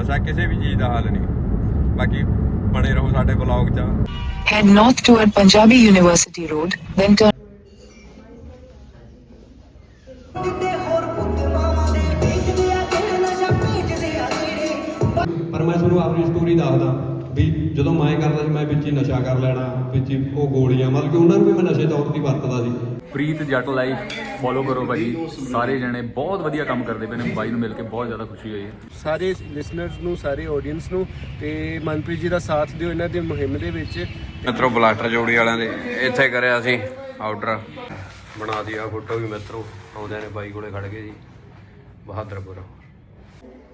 ਨਸ਼ਾ ਕਿਸੇ ਵੀ ਚੀਜ਼ ਦਾ ਹੱਲ ਨਹੀਂ। ਬਾਕੀ ਬਣੇ ਰਹੋ ਸਾਡੇ ਬਲੌਗ 'ਚ। Head north toward Punjabi University Road, then turn ਦਿੱਤੇ ਹੋਰ ਪੁੱਤ ਮਾਵਾਂ ਦੇ ਵੇਚਦੇ ਆ ਕਿਹੜਾ ਨਸ਼ਾ ਭੇਜਦੇ ਆ ਕੀੜੇ ਪਰ ਮੈਂ ਤੁਹਾਨੂੰ ਆਪਣੀ ਸਟੋਰੀ ਦੱਸਦਾ ਵੀ ਜਦੋਂ ਮੈਂ ਕਰਦਾ ਸੀ ਮੈਂ ਵਿੱਚ ਹੀ ਨਸ਼ਾ ਕਰ ਲੈਣਾ ਵਿੱਚ ਹੀ ਉਹ ਗੋਲੀਆਂ ਮਤਲਬ ਕਿ ਉਹਨਾਂ ਨੂੰ ਵੀ ਮੈਂ ਨਸ਼ੇ ਤੌਰ ਤੇ ਵਰਤਦਾ ਸੀ। ਪ੍ਰੀਤ ਜੱਟ ਲਾਈਫ ਫੋਲੋ ਕਰੋ ਭਾਈ ਸਾਰੇ ਜਣੇ ਬਹੁਤ ਵਧੀਆ ਕੰਮ ਕਰਦੇ ਪਏ ਨੇ। ਬਾਈ ਨੂੰ ਮਿਲ ਕੇ ਬਹੁਤ ਜ਼ਿਆਦਾ ਖੁਸ਼ੀ ਹੋਈ ਹੈ। ਸਾਰੇ ਲਿਸਨਰਸ ਨੂੰ ਸਾਰੇ ਆਡੀਅנס ਨੂੰ ਤੇ ਮਨਪ੍ਰੀਤ ਜੀ ਦਾ ਸਾਥ ਦਿਓ ਇਹਨਾਂ ਦੀ ਮੁਹਿੰਮ ਦੇ ਵਿੱਚ। ਮਿੱਤਰੋ ਬਲਾਸਟਰ ਜੋੜੀ ਵਾਲਿਆਂ ਦੇ। ਇੱਥੇ ਕਰਿਆ ਸੀ ਆਰਡਰ ਬਣਾ ਦਿਆ ਫੋਟੋ ਵੀ ਮਿੱਤਰੋ। ਆਉਂਦੇ ਨੇ ਬਾਈ ਕੋਲੇ ਖੜ ਗਏ ਜੀ। ਬਹਾਦਰਪੁਰ।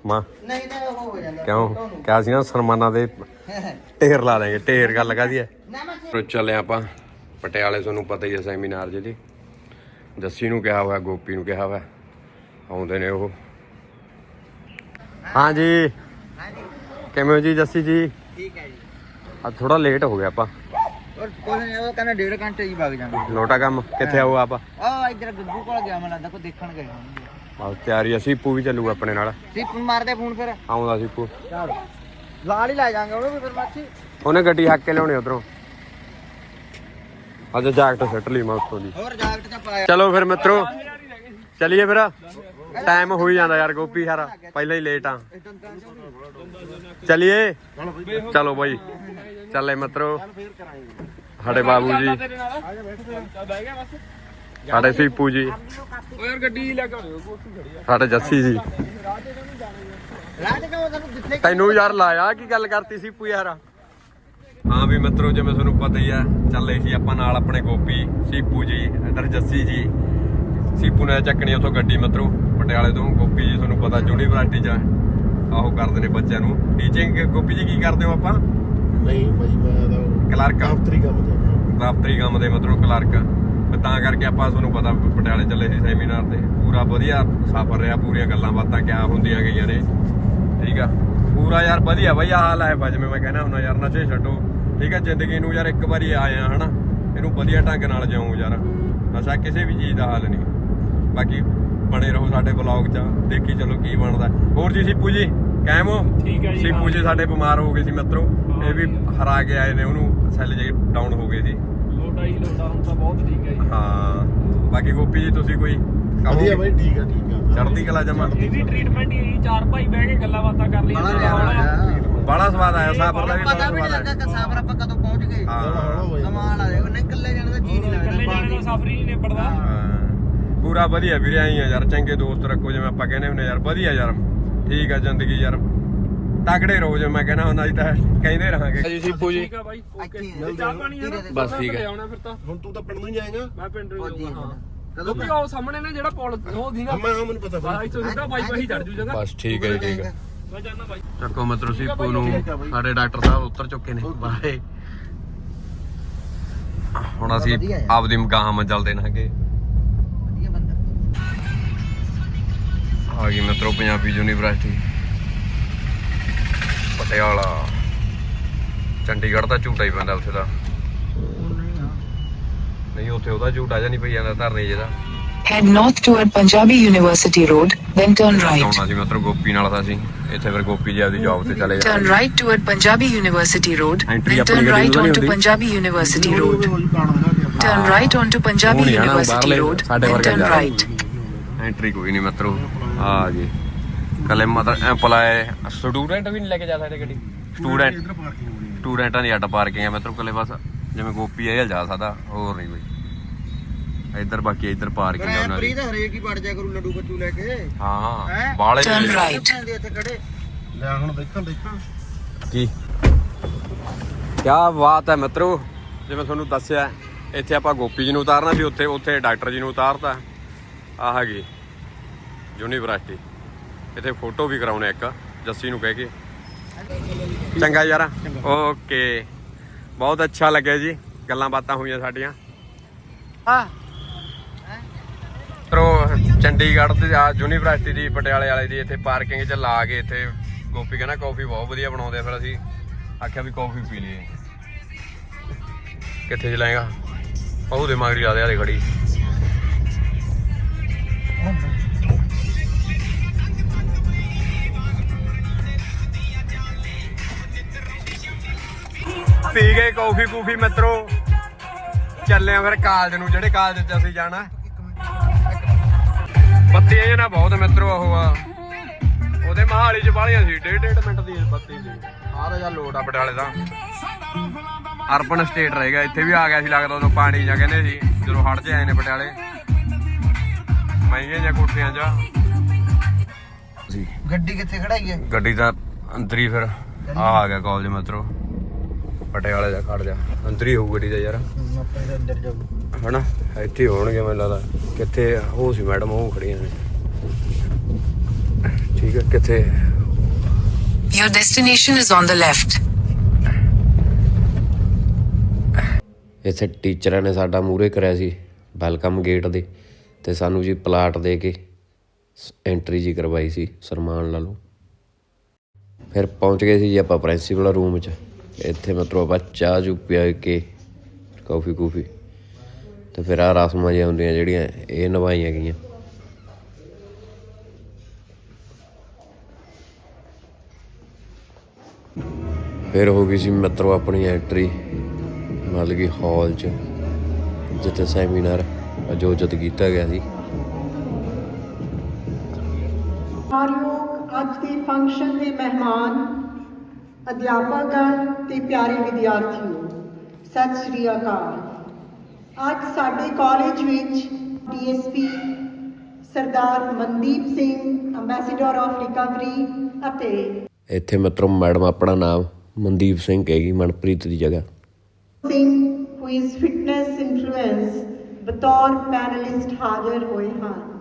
ਮਾਂ ਨਹੀਂ ਨਾ ਉਹ ਹੋ ਜਾਂਦਾ ਕਿਉਂ? ਕਿਆ ਸੀ ਨਾ ਸਨਮਾਨਾਂ ਦੇ ਢੇਰ ਲਾ ਦੇਗੇ ਢੇਰ ਗੱਲ ਕਾਦੀ ਹੈ? ਚੱਲੇ ਆਪਾਂ। ਪਟਿਆਲੇ ਤੁਹਾਨੂੰ ਪਤਾ ਹੀ ਹੈ ਸੈਮੀਨਾਰ ਜਿਹਦੀ ਜੱਸੀ ਨੂੰ ਕਿਹਾ ਹੋਇਆ ਗੋਪੀ ਨੂੰ ਕਿਹਾ ਹੋਇਆ ਆਉਂਦੇ ਨੇ ਉਹ। ਹਾਂਜੀ। ਕਿਵੇਂ ਹੋ ਜੀ ਜੱਸੀ ਜੀ? ਠੀਕ ਹੈ ਜੀ। ਅੱਜ ਥੋੜਾ ਲੇਟ ਹੋ ਗਿਆ ਆਪਾਂ। ਔਰ ਕੋਈ ਨਹੀਂ ਉਹ ਕਹਿੰਦਾ ਡੇਢ ਘੰਟੇ ਹੀ ਵਗ ਜਾਣਾ ਲੋਟਾ ਕੰਮ ਕਿੱਥੇ ਆਓ ਆਪ? ਆ ਇੱਧਰ ਗੱਗੂ ਕੋਲ ਗਿਆ ਮੈਨੂੰ ਲੱਗਦਾ ਕੋਈ ਦੇਖਣ ਗਏ ਹੋਣਗੇ। ਬਸ ਤਿਆਰੀ ਅਸੀਂ ਪੂ ਵੀ ਚੱਲੂਗਾ ਆਪਣੇ ਨਾਲ। ਸੀਪ ਮਾਰਦੇ ਫੋਨ ਫਿਰ। ਆਉਂਦਾ ਸੀ ਪੂ ਚਲ। ਲਾਲ ਹੀ ਲੈ ਜਾਾਂਗੇ ਉਹਨੂੰ ਵੀ ਫਿਰ ਮਾਛੀ ਉਹਨੇ ਗੱਡੀ ਹੱਕ ਕੇ ਲਿਆਉਣੀ ਉਧਰੋਂ। ਅੱਜ ਜਾਕਟ ਸੱਟ ਲਈ ਮੈਂ ਉੱਤੋਂ ਦੀ। ਹੋਰ ਜਾਕਟ ਚ ਪਾਇਆ। ਚਲੋ ਫਿਰ ਮਿੱਤਰੋ ਚਲਿਏ ਫਿਰ। ਟਾਈਮ ਹੋ ਹੀ ਜਾਂਦਾ ਯਾਰ ਗੋਪੀ ਯਾਰ ਪਹਿਲਾਂ ਹੀ ਲੇਟ ਆ। ਚਲਿਏ। ਚਲੋ ਬਾਈ। ਚੱਲੇ ਮਿੱਤਰੋ ਸਾਡੇ ਬਾਬੂ ਜੀ। ਸਾਡੇ ਸੀਪੂ ਜੀ। ਸਾਡੇ ਜੱਸੀ ਜੀ। ਰਾਜ ਕਾ ਤੁਹਾਨੂੰ ਜਿੱਥੇ ਤੈਨੂੰ ਯਾਰ ਲਾਇਆ ਕੀ ਗੱਲ ਕਰਤੀ ਸੀਪੂ ਯਾਰ? ਹਾਂ ਵੀ ਮਿੱਤਰੋ ਜਿਵੇਂ ਤੁਹਾਨੂੰ ਪਤਾ ਹੀ ਆ ਚੱਲੇ ਸੀ ਆਪਾਂ ਨਾਲ ਆਪਣੇ ਗੋਪੀ ਸੀਪੂ ਜੀ ਇਧਰ ਜੱਸੀ ਜੀ। ਸੀਪੂ ਨੇ ਚੱਕਣੀ ਉਥੋਂ ਗੱਡੀ ਮਿੱਤਰੋ ਪਟਿਆਲੇ ਤੋਂ। ਗੋਪੀ ਜੀ ਤੁਹਾਨੂੰ ਪਤਾ ਯੂਨੀਵਰਸਿਟੀ ਚ ਆਹੋ ਕਰਦੇ ਨੇ ਬੱਚਿਆਂ ਨੂੰ। ਟੀਚਿੰਗ ਗੋਪੀ ਜੀ ਕੀ ਕਰਦੇ ਹੋ ਆਪਾਂ? ਨਹੀਂ ਭਾਈ ਮੈਂ ਤਾਂ ਕਲਰਕ ਦਫ਼ਤਰੀ ਕੰਮ ਕਰਦਾ ਦਫ਼ਤਰੀ ਕੰਮ ਦੇ ਮਤਲਬ ਕਲਰਕ ਤੇ ਤਾਂ ਕਰਕੇ ਆਪਾਂ ਤੁਹਾਨੂੰ ਪਤਾ ਪਟਿਆਲੇ ਚੱਲੇ ਸੀ ਸੈਮੀਨਾਰ ਤੇ। ਪੂਰਾ ਵਧੀਆ ਸਫ਼ਰ ਰਿਹਾ ਪੂਰੀਆਂ ਗੱਲਾਂ ਬਾਤਾਂ ਕਿਆ ਹੁੰਦੀਆਂ ਗਈਆਂ ਨੇ। ਠੀਕ ਆ? ਪੂਰਾ ਯਾਰ ਵਧੀਆ ਬਈ ਆਹ ਹਾਲ ਹੈ ਬਾ ਜਿਵੇਂ ਮੈਂ ਕਹਿਣਾ ਹੁੰਦਾ ਯਾਰ ਨਸ਼ੇ ਛੱਡੋ। ਠੀਕ ਆ ਜ਼ਿੰਦਗੀ ਨੂੰ ਯਾਰ ਇੱਕ ਵਾਰੀ ਆਏ ਆ ਹਨਾ? ਇਹਨੂੰ ਵਧੀਆ ਢੰਗ ਨਾਲ ਜਿਉਂ ਯਾਰ। ਨਸ਼ਾ ਕਿਸੇ ਵੀ ਚੀਜ਼ ਦਾ ਹੱਲ ਨਹੀਂ। ਬਾਕੀ ਬਣੇ ਰਹੋ ਸਾਡੇ ਬਲੌਗ 'ਚ ਦੇਖੀ ਚਲੋ ਕੀ ਬਣਦਾ। ਹੋਰ ਜੀ ਸੀਪੂ ਜੀ ਕਾਇਮ ਹੋ? ਠੀਕ ਹੈ ਜੀ, ਸੀਪੂ ਹਾਂ। ਜੀ ਸਾਡੇ ਬਿਮਾਰ ਹੋ ਗਏ ਸੀ ਮਿੱਤਰੋ। ਇਹ ਵੀ ਹਰਾ ਕੇ ਆਏ ਨੇ ਉਹਨੂੰ ਸੈੱਲ ਜੇ ਡਾਊਨ ਹੋ ਗਏ ਸੀ। ਲੋਟਾ ਹੀ ਲੋਟਾ ਹੁਣ ਤਾਂ ਬਹੁਤ ਠੀਕ ਹੈ ਜੀ। ਹਾਂ। ਬਾਕੀ ਗੋਪੀ ਜੀ ਤੁਸੀਂ ਕੋਈ ਵਧੀਆ ਭਾਈ ਠੀਕ ਆ ਠੀਕ ਆ। ਚੜ੍ਹਦੀ ਕਲਾ ਜਮਾ। ਇਹਦੀ ਟ੍ਰੀਟਮੈਂਟ ਹੀ ਹੈ, ਚਾਰ ਭਾਈ ਬਹਿ ਕੇ ਗੱਲਾਂ ਬਾਤਾਂ ਕਰ ਲਈਆਂ ਬੜਾ ਸਵਾਦ ਆਇਆ ਸਾਬਰ ਦਾ ਵੀ ਪਤਾ ਵੀ ਨਹੀਂ ਲੱਗਾ। ਆਇਆ ਕਿ ਸਾਬਰ ਆਪਾਂ ਕਦੋਂ ਪਹੁੰਚ ਗਏ। ਹਾਂ। ਕਮਾਲ ਆ ਦੇਖੋ ਨਹੀਂ ਇਕੱਲੇ ਜਾਣ ਦਾ ਜੀ ਨਹੀਂ ਇਕੱਲੇ ਲੱਗਦਾ ਜਾਣੇ ਦਾ ਸਫ਼ਰ ਹੀ ਨਹੀਂ ਨਿਬੜਦਾ। ਪੂਰਾ ਵਧੀਆ ਵੀਰੇ ਆਈ ਆ ਯਾਰ ਚੰਗੇ ਦੋਸਤ ਰੱਖੋ ਜਿਵੇਂ ਆਪਾਂ ਕਹਿੰਦੇ ਹੁੰਦੇ ਯਾਰ ਵਧੀਆ ਯਾਰ। ਠੀਕ ਆ ਜ਼ਿੰਦਗੀ ਯਾਰ। ਤਕੜੇ ਰਹੋ ਜਿਵੇਂ ਮੈਂ ਕਹਿੰਦਾ ਹੁੰਦਾ ਅਸੀਂ ਤਾਂ ਕਹਿੰਦੇ ਰਹਾਂਗੇ। ਜੀ ਸੀਪੂ ਜੀ। ਠੀਕ ਆ ਬਾਈ ਓਕੇ। ਇੱਥੇ ਹੀ ਆ। ਚਾਹ ਪਾਣੀ ਹੈ ਨਾ? ਬਸ ਠੀਕ ਹੈ। ਆਉਣਾ ਫਿਰ ਤਾਂ। ਹੁਣ ਤੂੰ ਤਾਂ ਪਿੰਡ ਨੂੰ ਜਾਏਗਾ? ਮੈਂ ਪਿੰਡ ਨੂੰ ਜਾਊਂਗਾ ਹਾਂ। ਕਦੋਂ ਲੋਕੀ ਉਹ ਸਾਹਮਣੇ ਨੇ ਜਿਹੜਾ ਪੁਲ ਉਹ ਦੀ ਨਾ ਮੈਂ ਮੈਨੂੰ ਪਤਾ ਬਾਈ ਤੋਂ ਸਿੱਧਾ ਬਾਈ ਬਾਈ ਚੜ ਜੂ ਜਗਾ ਬਸ ਠੀਕ ਹੈ ਜੀ ਠੀਕ ਹੈ। ਚੱਕੋ ਮਤਲਬ ਸੀਪੂ ਨੂੰ ਸਾਡੇ ਡਾਕਟਰ ਸਾਹਿਬ ਉੱਤਰ ਚੁੱਕੇ ਨੇ ਬਾਏ। ਹੁਣ ਅਸੀਂ। ਆਪਦੀ ਗਾਂ ਮੰਜਲ ਦੇਣਾਗੇ। ਆ ਗਈ ਮਿੱਤਰੋ ਪੰਜਾਬੀ ਯੂਨੀਵਰਸਿਟੀ। ਪਟਿਆਲਾ। ਚੰਡੀਗੜ੍ਹ ਦਾ ਝੂਟਾ ਹੀ ਪੈਂਦਾ ਉੱਥੇ ਦਾ। ਨਹੀਂ ਉੱਥੇ ਉਹਦਾ ਝੂਟਾ ਜਾਂ ਨਹੀਂ ਪਈ ਜਾਂਦਾ ਧਰਨੇ ਜਿਹਦਾ head north toward Punjabi University Road, then turn right. ਆਉਣਾ ਸੀ ਮਿੱਤਰੋ ਗੋਪੀ ਨਾਲ ਤਾਂ ਸੀ ਇੱਥੇ ਫਿਰ ਗੋਪੀ ਜੀ ਆਪਦੀ ਜੌਬ ਤੇ ਚਲੇ Turn ਜਾਂਦੇ। right toward Punjabi University Road, Entry then ਆਪਣੀ turn ਗੱਡੀ right ਨੂੰ ਨਹੀਂ onto ਹੁੰਦੀ। Punjabi University Road. ਉਹ ਕਾਣ ਦਿਖਾ Turn right onto Punjabi ਉਹ ਨਹੀਂ ਆਉਣਾ, University ਬਾਹਰਲੇ Road, ਸਾਡੇ ਵਰਗੇ turn ਜਾ। right. ਐਂਟਰੀ ਕੋਈ ਨਹੀਂ ਮਿੱਤਰੋ। ਆ ਗਏ ਕੱਲੇ ਮਤਲਬ ਐਂਪਲਾਈ ਸਟੂਡੈਂਟ ਵੀ ਨਹੀਂ ਲੈ ਕੇ ਜਾ ਸਕਦੇ ਗੱਡੀ। ਸਟੂਡੈਂਟ ਇਧਰ ਪਾਰਕਿੰਗ ਹੋਣੀ ਸਟੂਡੈਂਟਾਂ ਦੀ ਅੱਡ ਪਾਰਕਿੰਗ ਹੈ ਮਿੱਤਰੋ ਕੱਲੇ ਬਸ। ਜਿਵੇਂ ਗੋਪੀ ਇਹ ਜਾ ਸਕਦਾ ਹੋਰ ਨਹੀਂ ਕੋਈ। ਇੱਧਰ ਬਾਕੀ ਇੱਧਰ ਪਾਰਕਿੰਗ ਹੈ ਉਹਨਾਂ ਦੀ। ਪ੍ਰੀਤ ਹਰੇਕ ਹੀ ਵੜ ਜਾ ਕਰੂ ਲੱਡੂ ਬੱਚੂ ਲੈ ਕੇ। ਹਾਂ? ਬਾਲੇ Turn right. ਦੇ ਇੱਥੇ ਖੜੇ? ਲੈ ਹੁਣ ਦੇਖਾਂ ਦੇਖਾਂ। ਕੀ? ਕਿਆ ਬਾਤ ਹੈ ਮਿੱਤਰੋ ਜਿਵੇਂ ਤੁਹਾਨੂੰ ਦੱਸਿਆ ਇੱਥੇ ਆਪਾਂ ਗੋਪੀ ਜੀ ਨੂੰ ਉਤਾਰਨਾ ਸੀ ਉੱਥੇ ਉੱਥੇ ਡਾਕਟਰ ਜੀ ਨੂੰ ਉਤਾਰਤਾ। ਆਹ ਹੈਗੀ ਯੂਨੀਵਰਸਿਟੀ। ਇੱਥੇ ਫੋਟੋ ਵੀ ਕਰਾਉਣੇ ਇੱਕ ਜੱਸੀ ਨੂੰ ਕਹਿ ਕੇ। ਚੰਗਾ ਯਾਰ। ਓਕੇ। ਬਹੁਤ ਅੱਛਾ ਲੱਗਿਆ ਜੀ ਗੱਲਾਂ ਬਾਤਾਂ ਹੋਈਆਂ ਸਾਡੀਆਂ। ਹਾਂ। ਪ੍ਰੋ ਚੰਡੀਗੜ੍ਹ ਤੇ ਆ, ਯੂਨੀਵਰਸਿਟੀ ਦੀ, ਪਟਿਆਲੇ ਵਾਲੇ ਦੀ ਇੱਥੇ ਪਾਰਕਿੰਗ 'ਚ ਲਾ ਕੇ ਇੱਥੇ ਗੋਪੀ ਕਹਿੰਦਾ ਕੌਫੀ ਬਹੁਤ ਵਧੀਆ ਬਣਾਉਂਦੇ ਫਿਰ ਅਸੀਂ ਆਖਿਆ ਵੀ ਕਾਫੀ ਪੀ ਲਈਏ। ਕਿੱਥੇ ਚਲਾਏਗਾ ਬਹੁ ਦੇ ਮਾਗਰੀ ਲਾ ਦੇ ਖੜੀ। ਪੀ ਗਏ ਕਾਫੀ ਕੂਫੀ ਮਿੱਤਰੋ। ਚੱਲੇ ਆ ਫਿਰ ਕਾਲਜ ਨੂੰ, ਜਿਹੜੇ ਕਾਲਜ 'ਚ ਅਸੀਂ ਜਾਣਾ। ਬੱਤੀਆਂ ਇਹ ਨਾ ਬਹੁਤ ਮਿੱਤਰੋ ਉਹ ਆ। ਉਹਦੇ ਮਹਾਲੀ 'ਚ ਬਾਲੀਆਂ ਸੀ ਡੇਢ ਡੇਢ ਮਿੰਟ ਦੀ ਬੱਤੀ ਸੀ। ਆਹ ਤਾਂ ਜਾਂ ਲੋਟ ਆ ਪਟਿਆਲੇ ਦਾ। ਅਰਬਨ ਸਟੇਟ ਰਹੇਗਾ ਇੱਥੇ ਵੀ ਆ ਗਿਆ ਸੀ ਲੱਗਦਾ ਉਦੋਂ ਪਾਣੀ ਜਾਂ ਕਹਿੰਦੇ ਸੀ ਜਦੋਂ ਹੜ 'ਚ ਆਏ ਨੇ ਪਟਿਆਲੇ। ਮਹਿੰਗੀਆਂ ਜਾਂ ਕੋਠੀਆਂ 'ਚ। ਗੱਡੀ ਕਿੱਥੇ ਖੜਾਈ ਹੈ? ਗੱਡੀ ਦਾ ਅੰਦਰ ਹੀ ਫਿਰ। ਆ ਆ ਗਿਆ ਕਾਲਜ ਮਿੱਤਰੋ। ਪਟਿਆਲੇ ਦਾ ਖੜ ਜਾ। ਅੰਦਰ ਹੀ ਹੋਊ ਗੱਡੀ ਦਾ ਯਾਰ। ਆਪਣੇ ਅੰਦਰ ਜਾਊ। ਹਨਾ? ਇੱਥੇ ਹੀ ਹੋਣਗੇ ਮੈਨੂੰ ਲੱਗਦਾ। ਕਿੱਥੇ? ਉਹ ਸੀ ਮੈਡਮ ਉਹ ਖੜੀਆਂ ਨੇ। ਠੀਕ ਹੈ ਕਿੱਥੇ? Your destination is on the left. ਇੱਥੇ ਟੀਚਰਾਂ ਨੇ ਸਾਡਾ ਮੂਹਰੇ ਕਰਿਆ ਸੀ ਵੈਲਕਮ ਗੇਟ ਦੇ ਤੇ ਸਾਨੂੰ ਜੀ ਪਲਾਟ ਦੇ ਕੇ ਐਂਟਰੀ ਜੀ ਕਰਵਾਈ ਸੀ ਸਨਮਾਨ ਲਾ ਲਓ। ਫਿਰ ਪਹੁੰਚ ਗਏ ਸੀ ਜੀ ਆਪਾਂ ਪ੍ਰਿੰਸੀਪਲ ਰੂਮ 'ਚ। ਇੱਥੇ ਮਤਲਬ ਆਪਾਂ ਚਾਹ ਚੂ ਪਿਆ ਕੇ, ਕਾਫੀ ਕੂਫੀ। ਤੇ ਫਿਰ ਆ ਰਸਮਾਂ ਜਿਹੀਆਂ ਹੁੰਦੀਆਂ ਜਿਹੜੀਆਂ ਇਹ ਨਿਭਾਈਆਂ ਗਈਆਂ। ਫਿਰ ਹੋ ਗਈ ਸੀ ਮਿੱਤਰੋ ਆਪਣੀ ਐਂਟਰੀ ਮਤਲਬ ਕਿ ਹਾਲ 'ਚ, ਜਿੱਥੇ ਸੈਮੀਨਾਰ ਆਯੋਜਿਤ ਕੀਤਾ ਗਿਆ ਸੀ। ਮਾਨਯੋਗ ਅੱਜ ਦੇ ਫੰਕਸ਼ਨ ਦੇ ਮਹਿਮਾਨ ਅਧਿਆਪਕਗਣ ਤੇ ਪਿਆਰੇ ਵਿਦਿਆਰਥੀਓ ਸਤਿ ਸ੍ਰੀ ਅਕਾਲ। ਅੱਜ ਸਾਡੇ ਕਾਲਜ ਵਿੱਚ DSP Sardar Mandeep Singh ambassador of recovery ਅਤੇ ਇੱਥੇ ਮਿੱਤਰੋ ਮੈਡਮ ਆਪਣਾ ਨਾਮ ਮਨਦੀਪ ਸਿੰਘ ਕਹੇਗੀ ਮਨਪ੍ਰੀਤ ਦੀ ਜਗ੍ਹਾ। Singh who is fitness influence ਬਤੌਰ ਪੈਨਲਿਸਟ ਹਾਜ਼ਰ ਹੋਏ ਹਨ।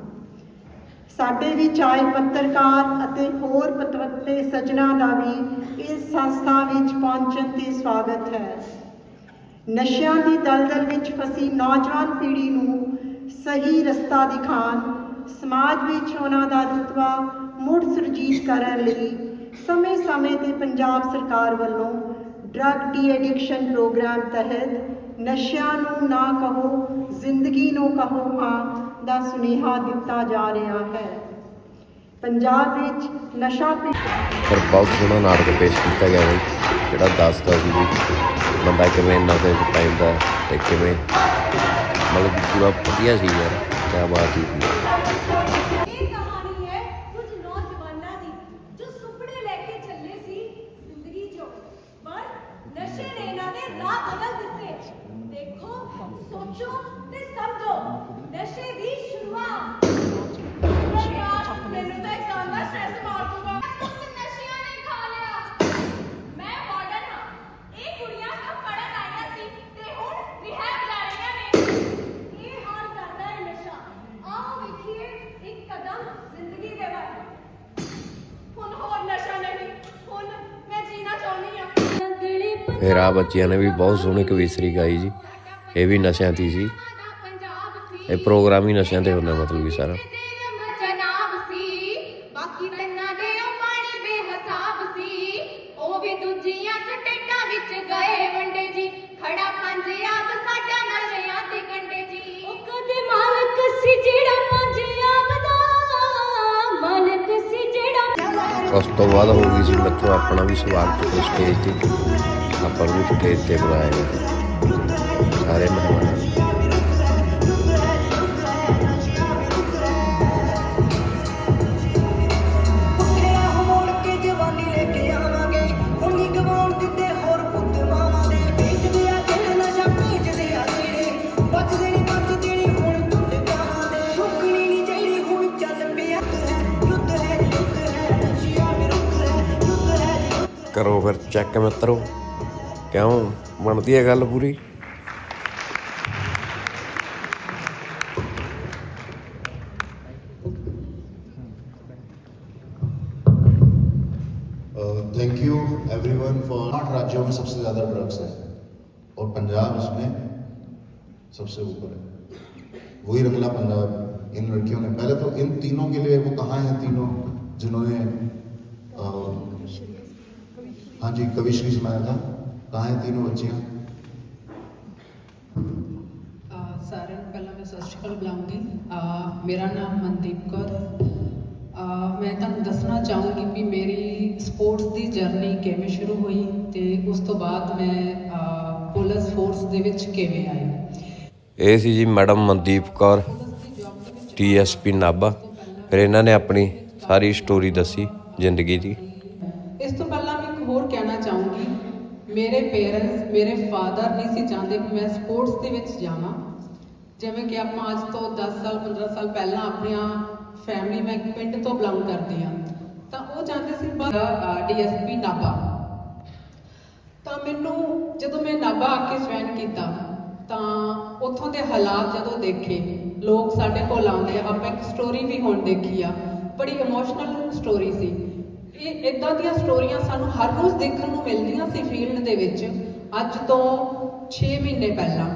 ਸਾਡੇ ਵਿੱਚ ਆਏ ਪੱਤਰਕਾਰ ਅਤੇ ਹੋਰ ਪਤਵੰਤੇ ਸੱਜਣਾ ਦਾ ਵੀ ਇਸ ਸੰਸਥਾ ਵਿੱਚ ਪਹੁੰਚਣ ਤੇ ਸਵਾਗਤ ਹੈ। ਨਸ਼ਿਆਂ ਦੀ ਦਲਦਲ ਵਿੱਚ ਫਸੀ ਨੌਜਵਾਨ ਪੀੜ੍ਹੀ ਨੂੰ ਸਹੀ ਰਸਤਾ ਦਿਖਾਉਣ, ਸਮਾਜ ਵਿੱਚ ਉਹਨਾਂ ਦਾ ਰੁਤਬਾ ਮੁੜ ਸੁਰਜੀਤ ਕਰਨ ਲਈ ਸਮੇਂ-ਸਮੇਂ ਤੇ ਪੰਜਾਬ ਸਰਕਾਰ ਵੱਲੋਂ ਡਰੱਗ ਡੀ ਐਡਿਕਸ਼ਨ ਪ੍ਰੋਗਰਾਮ ਤਹਿਤ ਨਸ਼ਿਆਂ ਨੂੰ ਨਾ ਕਹੋ, ਜ਼ਿੰਦਗੀ ਨੂੰ ਕਹੋ ਹਾਂ ਦਾ ਸੁਨੇਹਾ ਦਿੱਤਾ ਜਾ ਰਿਹਾ ਹੈ। ਪੰਜਾਬ ਵਿੱਚ ਨਸ਼ਾ ਪਰ ਬਹੁਤ ਸੋਹਣਾ ਨਾਟਕ ਪੇਸ਼ ਕੀਤਾ ਗਿਆ ਬਈ ਜਿਹੜਾ ਦੱਸਦਾ ਸੀ ਵੀ ਬੰਦਾ ਕਿਵੇਂ ਨਸ਼ੇ 'ਚ ਪੈਂਦਾ ਤੇ ਕਿਵੇਂ ਮਤਲਬ ਪੂਰਾ ਵਧੀਆ ਸੀ ਯਾਰ, ਕਿਆ ਬਾਤ ਸੀ ਇਹ ਕਹਾਣੀ ਹੈ ਕੁਝ ਨੌਜਵਾਨਾਂ ਦੀ ਜੋ ਸੁਪਨੇ ਲੈ ਕੇ ਚੱਲੇ ਸੀ ਜ਼ਿੰਦਗੀ 'ਚੋਂ ਪਰ ਨਸ਼ੇ ਨੇ ਇਹਨਾਂ ਦੇ ਰਾਹ ਬਦਲ ਦਿੱਤੇ ਦੇਖੋ ਸੋਚੋ ਤੇ ਸਮਝੋ ਨਸ਼ੇ ਦੀ ਸ਼ੁਰੂਆਤ ਮੈਨੂੰ ਤਾਂ ਇਕਸਾਨ ਦਾ ਸਟ੍ਰੈਸ ਮਾਰ ਦੂਗਾ ਕੁਝ ਨਸ਼ਿਆਂ ਨੇ ਖਾ ਲਿਆ ਮੈਂ ਵਾਰਡਨ ਹਾਂ ਇਹ ਕੁੜੀਆਂ ਤਾਂ ਪੜਨ ਆਈਆਂ ਸੀ ਤੇ ਹੁਣ ਰਿਹੈਬ ਜਾ ਰਹੀਆਂ ਨੇ ਇਹ ਹਾਲ ਕਰਦਾ ਹੈ ਨਸ਼ਾ ਆਓ ਵੇਖੀਏ ਇੱਕ ਕਦਮ ਜ਼ਿੰਦਗੀ ਦੇ ਵੱਲ ਹੁਣ ਹੋਰ ਨਸ਼ਾ ਨਹੀਂ ਹੁਣ ਮੈਂ ਜੀਣਾ ਚਾਹੁੰਦੀ ਹਾਂ ਫਿਰ ਆ ਬੱਚਿਆਂ ਨੇ ਵੀ ਬਹੁਤ ਸੋਹਣੀ ਕਵਿਸਰੀ ਗਾਈ ਜੀ। ਇਹ ਵੀ ਨਸ਼ਿਆਂ ਦੀ ਸੀ। ਇਹ ਪ੍ਰੋਗਰਾਮ ਹੀ ਨਸ਼ਿਆਂ ਤੇ ਹੁੰਦਾ ਮਤਲਬ ਵੀ ਸਾਰਾ। ਉਸ ਤੋਂ ਬਾਅਦ ਹੋ ਗਈ ਸੀ ਮਿੱਤਰੋ ਆਪਣਾ ਵੀ ਸਵਾਗਤ ਸਟੇਜ ਤੇ। ਆਪਾਂ ਨੂੰ ਸਟੇਜ ਤੇ ਬੁਲਾਇਆ ਸਾਰੇ ਮਹਿਮਾਨ। ਪੁੱਤਰਿਆ ਮੋੜ ਕੇ ਜਵਾਨੀ ਲੈ ਕੇ ਆਵਾਂਗੇ। ਹੁਣ ਨਹੀਂ ਗਵਾਉਣ ਦਿੰਦੇ ਹੋਰ ਪੁੱਤ ਮਾਵਾਂ ਦੇ ਵੇਚਦੇ ਆ ਦਿਲ ਨਸ਼ਾ ਭੇਜਦੇ ਆ ਜਿਹੜੇ ਬਚਦੇ ਨਹੀਂ ਬਚਦੇ ਨਹੀਂ ਹੁਣ ਟੁੱਟ ਗਾਵਾਂ ਦੇ ਰੁਕਣੀ ਨਹੀਂ ਚਾਹੀਦੀ ਹੁਣ ਚੱਲ ਪਿਆ। ਹੈ ਯੁੱਧ ਹੈ ਯੁੱਧ ਹੈ। ਨਸ਼ਿਆਂ ਵਿਰੁੱਧ ਹੈ ਯੁੱਧ ਹੈ। ਯੁੱਧ ਕਰੋ ਫਿਰ ਚੈੱਕ ਮਿੱਤਰੋ। ਕਿਉਂ ਬਣਦੀ ਹੈ ਗੱਲ ਪੂਰੀ थैंक यू एवरीवन फॉर आठ राज्यों में सबसे ज़्यादा ड्रग्स है और पंजाब इसमें सबसे ऊपर है वही रंगला पंजाब इन लड़कियों ने पहले तो इन तीनों के लिए वो कहाँ हैं तीनों जिन्होंने अ, हाँ जी कविश्री सुनाया था ਤਾਏ ਤੀਨੋਂ ਬੱਚੀਆਂ ਸਾਰਿਆਂ ਨੂੰ ਪਹਿਲਾਂ ਮੈਂ ਸਤਿ ਸ਼੍ਰੀ ਅਕਾਲ ਬੁਲਾਉਂਗੀ। ਮੇਰਾ ਨਾਮ ਮਨਦੀਪ ਕੌਰ ਮੈਂ ਤੁਹਾਨੂੰ ਦੱਸਣਾ ਚਾਹੂੰਗੀ ਵੀ ਮੇਰੀ ਸਪੋਰਟਸ ਦੀ ਜਰਨੀ ਕਿਵੇਂ ਸ਼ੁਰੂ ਹੋਈ ਤੇ ਉਸ ਤੋਂ ਬਾਅਦ ਮੈਂ ਪੁਲਿਸ ਫੋਰਸ ਦੇ ਵਿੱਚ ਕਿਵੇਂ ਆਈ। ਇਹ ਸੀ ਜੀ ਮੈਡਮ ਮਨਦੀਪ ਕੌਰ ਟੀਐਸਪੀ ਨਾਬਾ ਫਿਰ ਇਹਨਾਂ ਨੇ ਆਪਣੀ ਸਾਰੀ ਸਟੋਰੀ ਦੱਸੀ ਜ਼ਿੰਦਗੀ ਦੀ। ਇਸ ਤੋਂ ਮੇਰੇ ਪੇਰੈਂਟਸ ਮੇਰੇ ਫਾਦਰ ਨਹੀਂ ਸੀ ਚਾਹੁੰਦੇ ਕਿ ਮੈਂ ਸਪੋਰਟਸ ਦੇ ਵਿੱਚ ਜਾਵਾਂ। ਜਿਵੇਂ ਕਿ ਆਪਾਂ ਅੱਜ ਤੋਂ 10 ਸਾਲ 15 ਸਾਲ ਪਹਿਲਾਂ ਆਪਣੀਆਂ ਫੈਮਿਲੀ ਮੈਂ ਪਿੰਡ ਤੋਂ ਬਿਲੋਂਗ ਕਰਦੀ ਹਾਂ। ਤਾਂ ਉਹ ਚਾਹੁੰਦੇ ਸੀ ਡੀਐਸਪੀ ਨਾਭਾ। ਤਾਂ ਮੈਨੂੰ ਜਦੋਂ ਮੈਂ ਨਾਭਾ ਆ ਕੇ ਜੁਆਇਨ ਕੀਤਾ, ਤਾਂ ਉੱਥੋਂ ਦੇ ਹਾਲਾਤ ਜਦੋਂ ਦੇਖੇ, ਲੋਕ ਸਾਡੇ ਕੋਲ ਆਉਂਦੇ ਆਪਾਂ ਇੱਕ ਸਟੋਰੀ ਵੀ ਹੁਣ ਦੇਖੀ ਆ। ਬੜੀ ਇਮੋਸ਼ਨਲ ਸਟੋਰੀ ਸੀ। ਇਹ ਇਦਾਂ ਦੀਆਂ ਸਟੋਰੀਆਂ ਸਾਨੂੰ ਹਰ ਰੋਜ਼ ਦੇਖਣ ਨੂੰ ਮਿਲਦੀਆਂ ਸੀ ਫੀਲਡ ਦੇ ਵਿੱਚ ਅੱਜ ਤੋਂ 6 ਮਹੀਨੇ ਪਹਿਲਾਂ।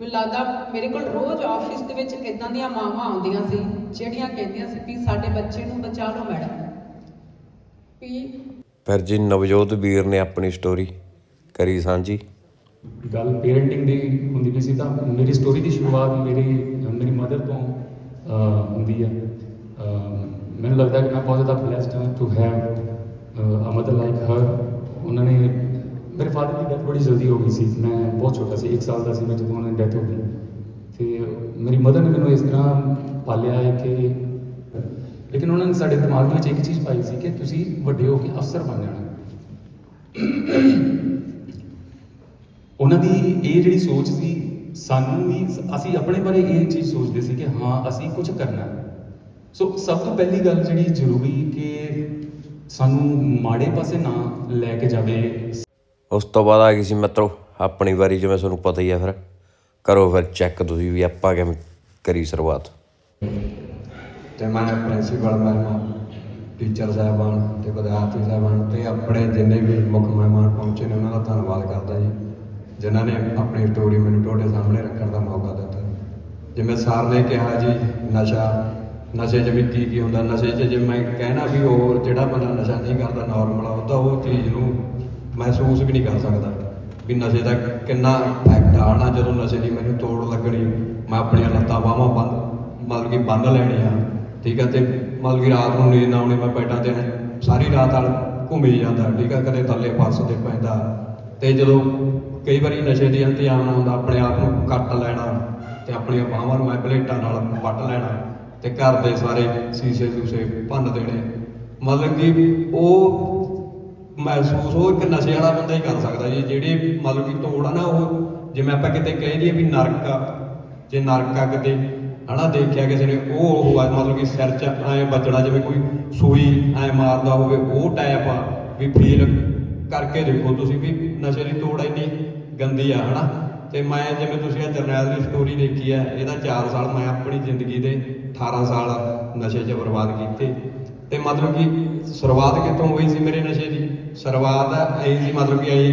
ਮੈਨੂੰ ਲੱਗਦਾ ਮੇਰੇ ਕੋਲ ਰੋਜ਼ ਆਫਿਸ ਦੇ ਵਿੱਚ ਇਦਾਂ ਦੀਆਂ ਮਾਵਾਂ ਆਉਂਦੀਆਂ ਸੀ ਜਿਹੜੀਆਂ ਕਹਿੰਦੀਆਂ ਸੀ ਵੀ ਸਾਡੇ ਬੱਚੇ ਨੂੰ ਬਚਾ ਲਓ ਮੈਡਮ। ਵੀ ਫਿਰ ਜੀ ਨਵਜੋਤ ਵੀਰ ਨੇ ਆਪਣੀ ਸਟੋਰੀ ਕਰੀ ਸਾਂਝੀ। ਗੱਲ ਪੇਰੈਂਟਿੰਗ ਦੀ ਹੁੰਦੀ ਵੀ ਸੀ ਤਾਂ ਮੇਰੀ ਸਟੋਰੀ ਦੀ ਸ਼ੁਰੂਆਤ ਮੇਰੀ ਮੇਰੀ ਮਦਰ ਤੋਂ ਹੁੰਦੀ ਹੈ ਮੈਨੂੰ ਲੱਗਦਾ ਕਿ ਮੈਂ ਬਹੁਤ ਜ਼ਿਆਦਾ ਬlesed ਹਾਂ to have a mother like her ਉਹਨਾਂ ਨੇ ਮੇਰੇ ਫਾਦਰ ਦੀ ਡੈਥ ਬੜੀ ਜਲਦੀ ਹੋ ਗਈ ਸੀ। ਮੈਂ ਬਹੁਤ ਛੋਟਾ ਸੀ 1 ਸਾਲ ਦਾ ਸੀ ਮੈਂ ਜਦੋਂ ਉਹਨਾਂ ਦੀ ਡੈਥ ਹੋ ਗਈ। ਤੇ ਮੇਰੀ ਮਦਰ ਨੇ ਮੈਨੂੰ ਇਸ ਤਰ੍ਹਾਂ ਪਾਲਿਆ ਹੈ ਕਿ ਲੇਕਿਨ ਉਹਨਾਂ ਨੇ ਸਾਡੇ ਦਿਮਾਗ ਵਿੱਚ ਇੱਕ ਚੀਜ਼ ਪਾਈ ਸੀ ਕਿ ਤੁਸੀਂ ਵੱਡੇ ਹੋ ਕੇ ਅਫਸਰ ਬਣ ਜਾਣਾ। ਉਹਨਾਂ ਦੀ ਇਹ ਜਿਹੜੀ ਸੋਚ ਸੀ, ਸਾਨੂੰ ਵੀ ਅਸੀਂ ਆਪਣੇ ਬਾਰੇ ਇਹ ਚੀਜ਼ ਸੋਚਦੇ ਸੀ ਕਿ ਹਾਂ, ਅਸੀਂ ਕੁਝ ਕਰਨਾ ਸੋ ਸਭ ਤੋਂ ਪਹਿਲੀ ਗੱਲ ਜਿਹੜੀ ਜ਼ਰੂਰੀ ਕਿ ਸਾਨੂੰ ਮਾੜੇ ਪਾਸੇ ਨਾ ਲੈ ਕੇ ਜਾਵੇ। ਉਸ ਤੋਂ ਬਾਅਦ ਆ ਗਈ ਸੀ ਮਿੱਤਰੋ ਆਪਣੀ ਵਾਰੀ ਜਿਵੇਂ ਤੁਹਾਨੂੰ ਪਤਾ ਹੀ ਆ ਫਿਰ। ਕਰੋ ਫਿਰ ਚੈੱਕ ਤੁਸੀਂ ਵੀ ਆਪਾਂ ਕਿਵੇਂ ਕਰੀ ਸ਼ੁਰੂਆਤ। ਤੇ ਮੈਂ ਪ੍ਰਿੰਸੀਪਲ ਮੈਮ ਟੀਚਰ ਸਾਹਿਬਾਨ ਤੇ ਵਿਦਿਆਰਥੀ ਸਾਹਿਬਾਨ ਤੇ ਆਪਣੇ ਜਿੰਨੇ ਵੀ ਮੁੱਖ ਮਹਿਮਾਨ ਪਹੁੰਚੇ ਨੇ ਉਹਨਾਂ ਦਾ ਧੰਨਵਾਦ ਕਰਦਾ ਜੀ। ਜਿਨ੍ਹਾਂ ਨੇ ਆਪਣੀ ਸਟੋਰੀ ਮੈਨੂੰ ਤੁਹਾਡੇ ਸਾਹਮਣੇ ਰੱਖਣ ਦਾ ਮੌਕਾ ਦਿੱਤਾ। ਜਿਵੇਂ ਸਰ ਨੇ ਕਿਹਾ ਜੀ ਨਸ਼ਾ ਨਸ਼ੇ 'ਚ ਵੀ ਕੀ ਕੀ ਹੁੰਦਾ, ਨਸ਼ੇ 'ਚ ਜੇ ਮੈਂ ਕਹਿਣਾ ਵੀ ਉਹ ਜਿਹੜਾ ਬੰਦਾ ਨਸ਼ਾ ਨਹੀਂ ਕਰਦਾ ਨਾਰਮਲ ਆ, ਉਹਦਾ ਉਹ ਚੀਜ਼ ਨੂੰ ਮਹਿਸੂਸ ਵੀ ਨਹੀਂ ਕਰ ਸਕਦਾ ਵੀ ਨਸ਼ੇ ਦਾ ਕਿੰਨਾ ਇਫੈਕਟ ਆਣਾ ਜਦੋਂ ਨਸ਼ੇ ਦੀ ਮੈਨੂੰ ਤੋੜ ਲੱਗਣੀ, ਮੈਂ ਆਪਣੀਆਂ ਲੱਤਾਂ ਬਾਹਾਂ ਬੰਦ, ਮਤਲਬ ਕਿ ਬੰਨ ਲੈਣੀਆਂ, ਠੀਕ ਹੈ ਤੇ ਮਤਲਬ ਕਿ ਰਾਤ ਨੂੰ ਨੀਂਦ ਨਾ ਆਉਣੀ, ਮੈਂ ਬੈਠਾ ਤੇ ਸਾਰੀ ਰਾਤ ਨਾਲ ਘੁੰਮੀ ਜਾਂਦਾ, ਠੀਕ ਹੈ ਕਦੇ ਥੱਲੇ ਫਰਸ਼ ਤੇ ਪੈਂਦਾ। ਤੇ ਜਦੋਂ ਕਈ ਵਾਰੀ ਨਸ਼ੇ ਦੀ ਇੰਤਜ਼ਾਮ ਨਾ ਹੁੰਦਾ, ਆਪਣੇ ਆਪ ਨੂੰ ਕੱਟ ਲੈਣਾ, ਤੇ ਆਪਣੀਆਂ ਬਾਹਾਂ ਨੂੰ ਐ ਪਲੇਟਾਂ ਨਾਲ ਵੱਟ ਲੈਣਾ ਤੇ ਘਰ ਦੇ ਸਾਰੇ ਸੀਸੇ ਸੂਸੇ ਭੰਨ ਦੇਣੇ। ਮਤਲਬ ਕਿ ਉਹ ਮਹਿਸੂਸ ਉਹ ਇੱਕ ਨਸ਼ੇ ਵਾਲਾ ਬੰਦਾ ਹੀ ਕਰ ਸਕਦਾ ਜੀ। ਜਿਹੜੀ ਮਤਲਬ ਕਿ ਤੋੜ ਆ ਨਾ ਉਹ, ਜਿਵੇਂ ਆਪਾਂ ਕਿਤੇ ਕਹਿ ਦਈਏ ਵੀ ਨਰਕ ਆ। ਜੇ ਨਰਕ ਆ ਕਿਤੇ, ਹਨਾ, ਦੇਖਿਆ ਕਿਸੇ ਨੇ, ਉਹ ਉਹ ਆ, ਮਤਲਬ ਕਿ ਸਿਰ 'ਚ ਐ ਵੱਜਣਾ, ਜਿਵੇਂ ਕੋਈ ਸੂਈ ਐ ਮਾਰਦਾ ਹੋਵੇ, ਉਹ ਟਾਈਪ ਆ। ਵੀ ਫੀਲ ਕਰਕੇ ਦੇਖੋ ਤੁਸੀਂ ਵੀ ਨਸ਼ੇ ਦੀ ਤੋੜ ਇੰਨੀ ਗੰਦੀ ਆ, ਹਨਾ। ਤੇ ਮੈਂ, ਜਿਵੇਂ ਤੁਸੀਂ ਆ ਜਰਨੈਲ ਦੀ ਸਟੋਰੀ ਦੇਖੀ ਆ, ਇਹਦਾ 4 ਸਾਲ ਮੈਂ ਆਪਣੀ ਜ਼ਿੰਦਗੀ ਦੇ 18 ਸਾਲ ਨਸ਼ੇ 'ਚ ਬਰਬਾਦ ਕੀਤੇ। ਤੇ ਮਤਲਬ ਕਿ ਸ਼ੁਰੂਆਤ ਕਿੱਥੋਂ ਹੋਈ ਸੀ ਮੇਰੇ ਨਸ਼ੇ ਦੀ? ਸ਼ੁਰੂਆਤ ਐ ਸੀ, ਮਤਲਬ ਕਿ ਐ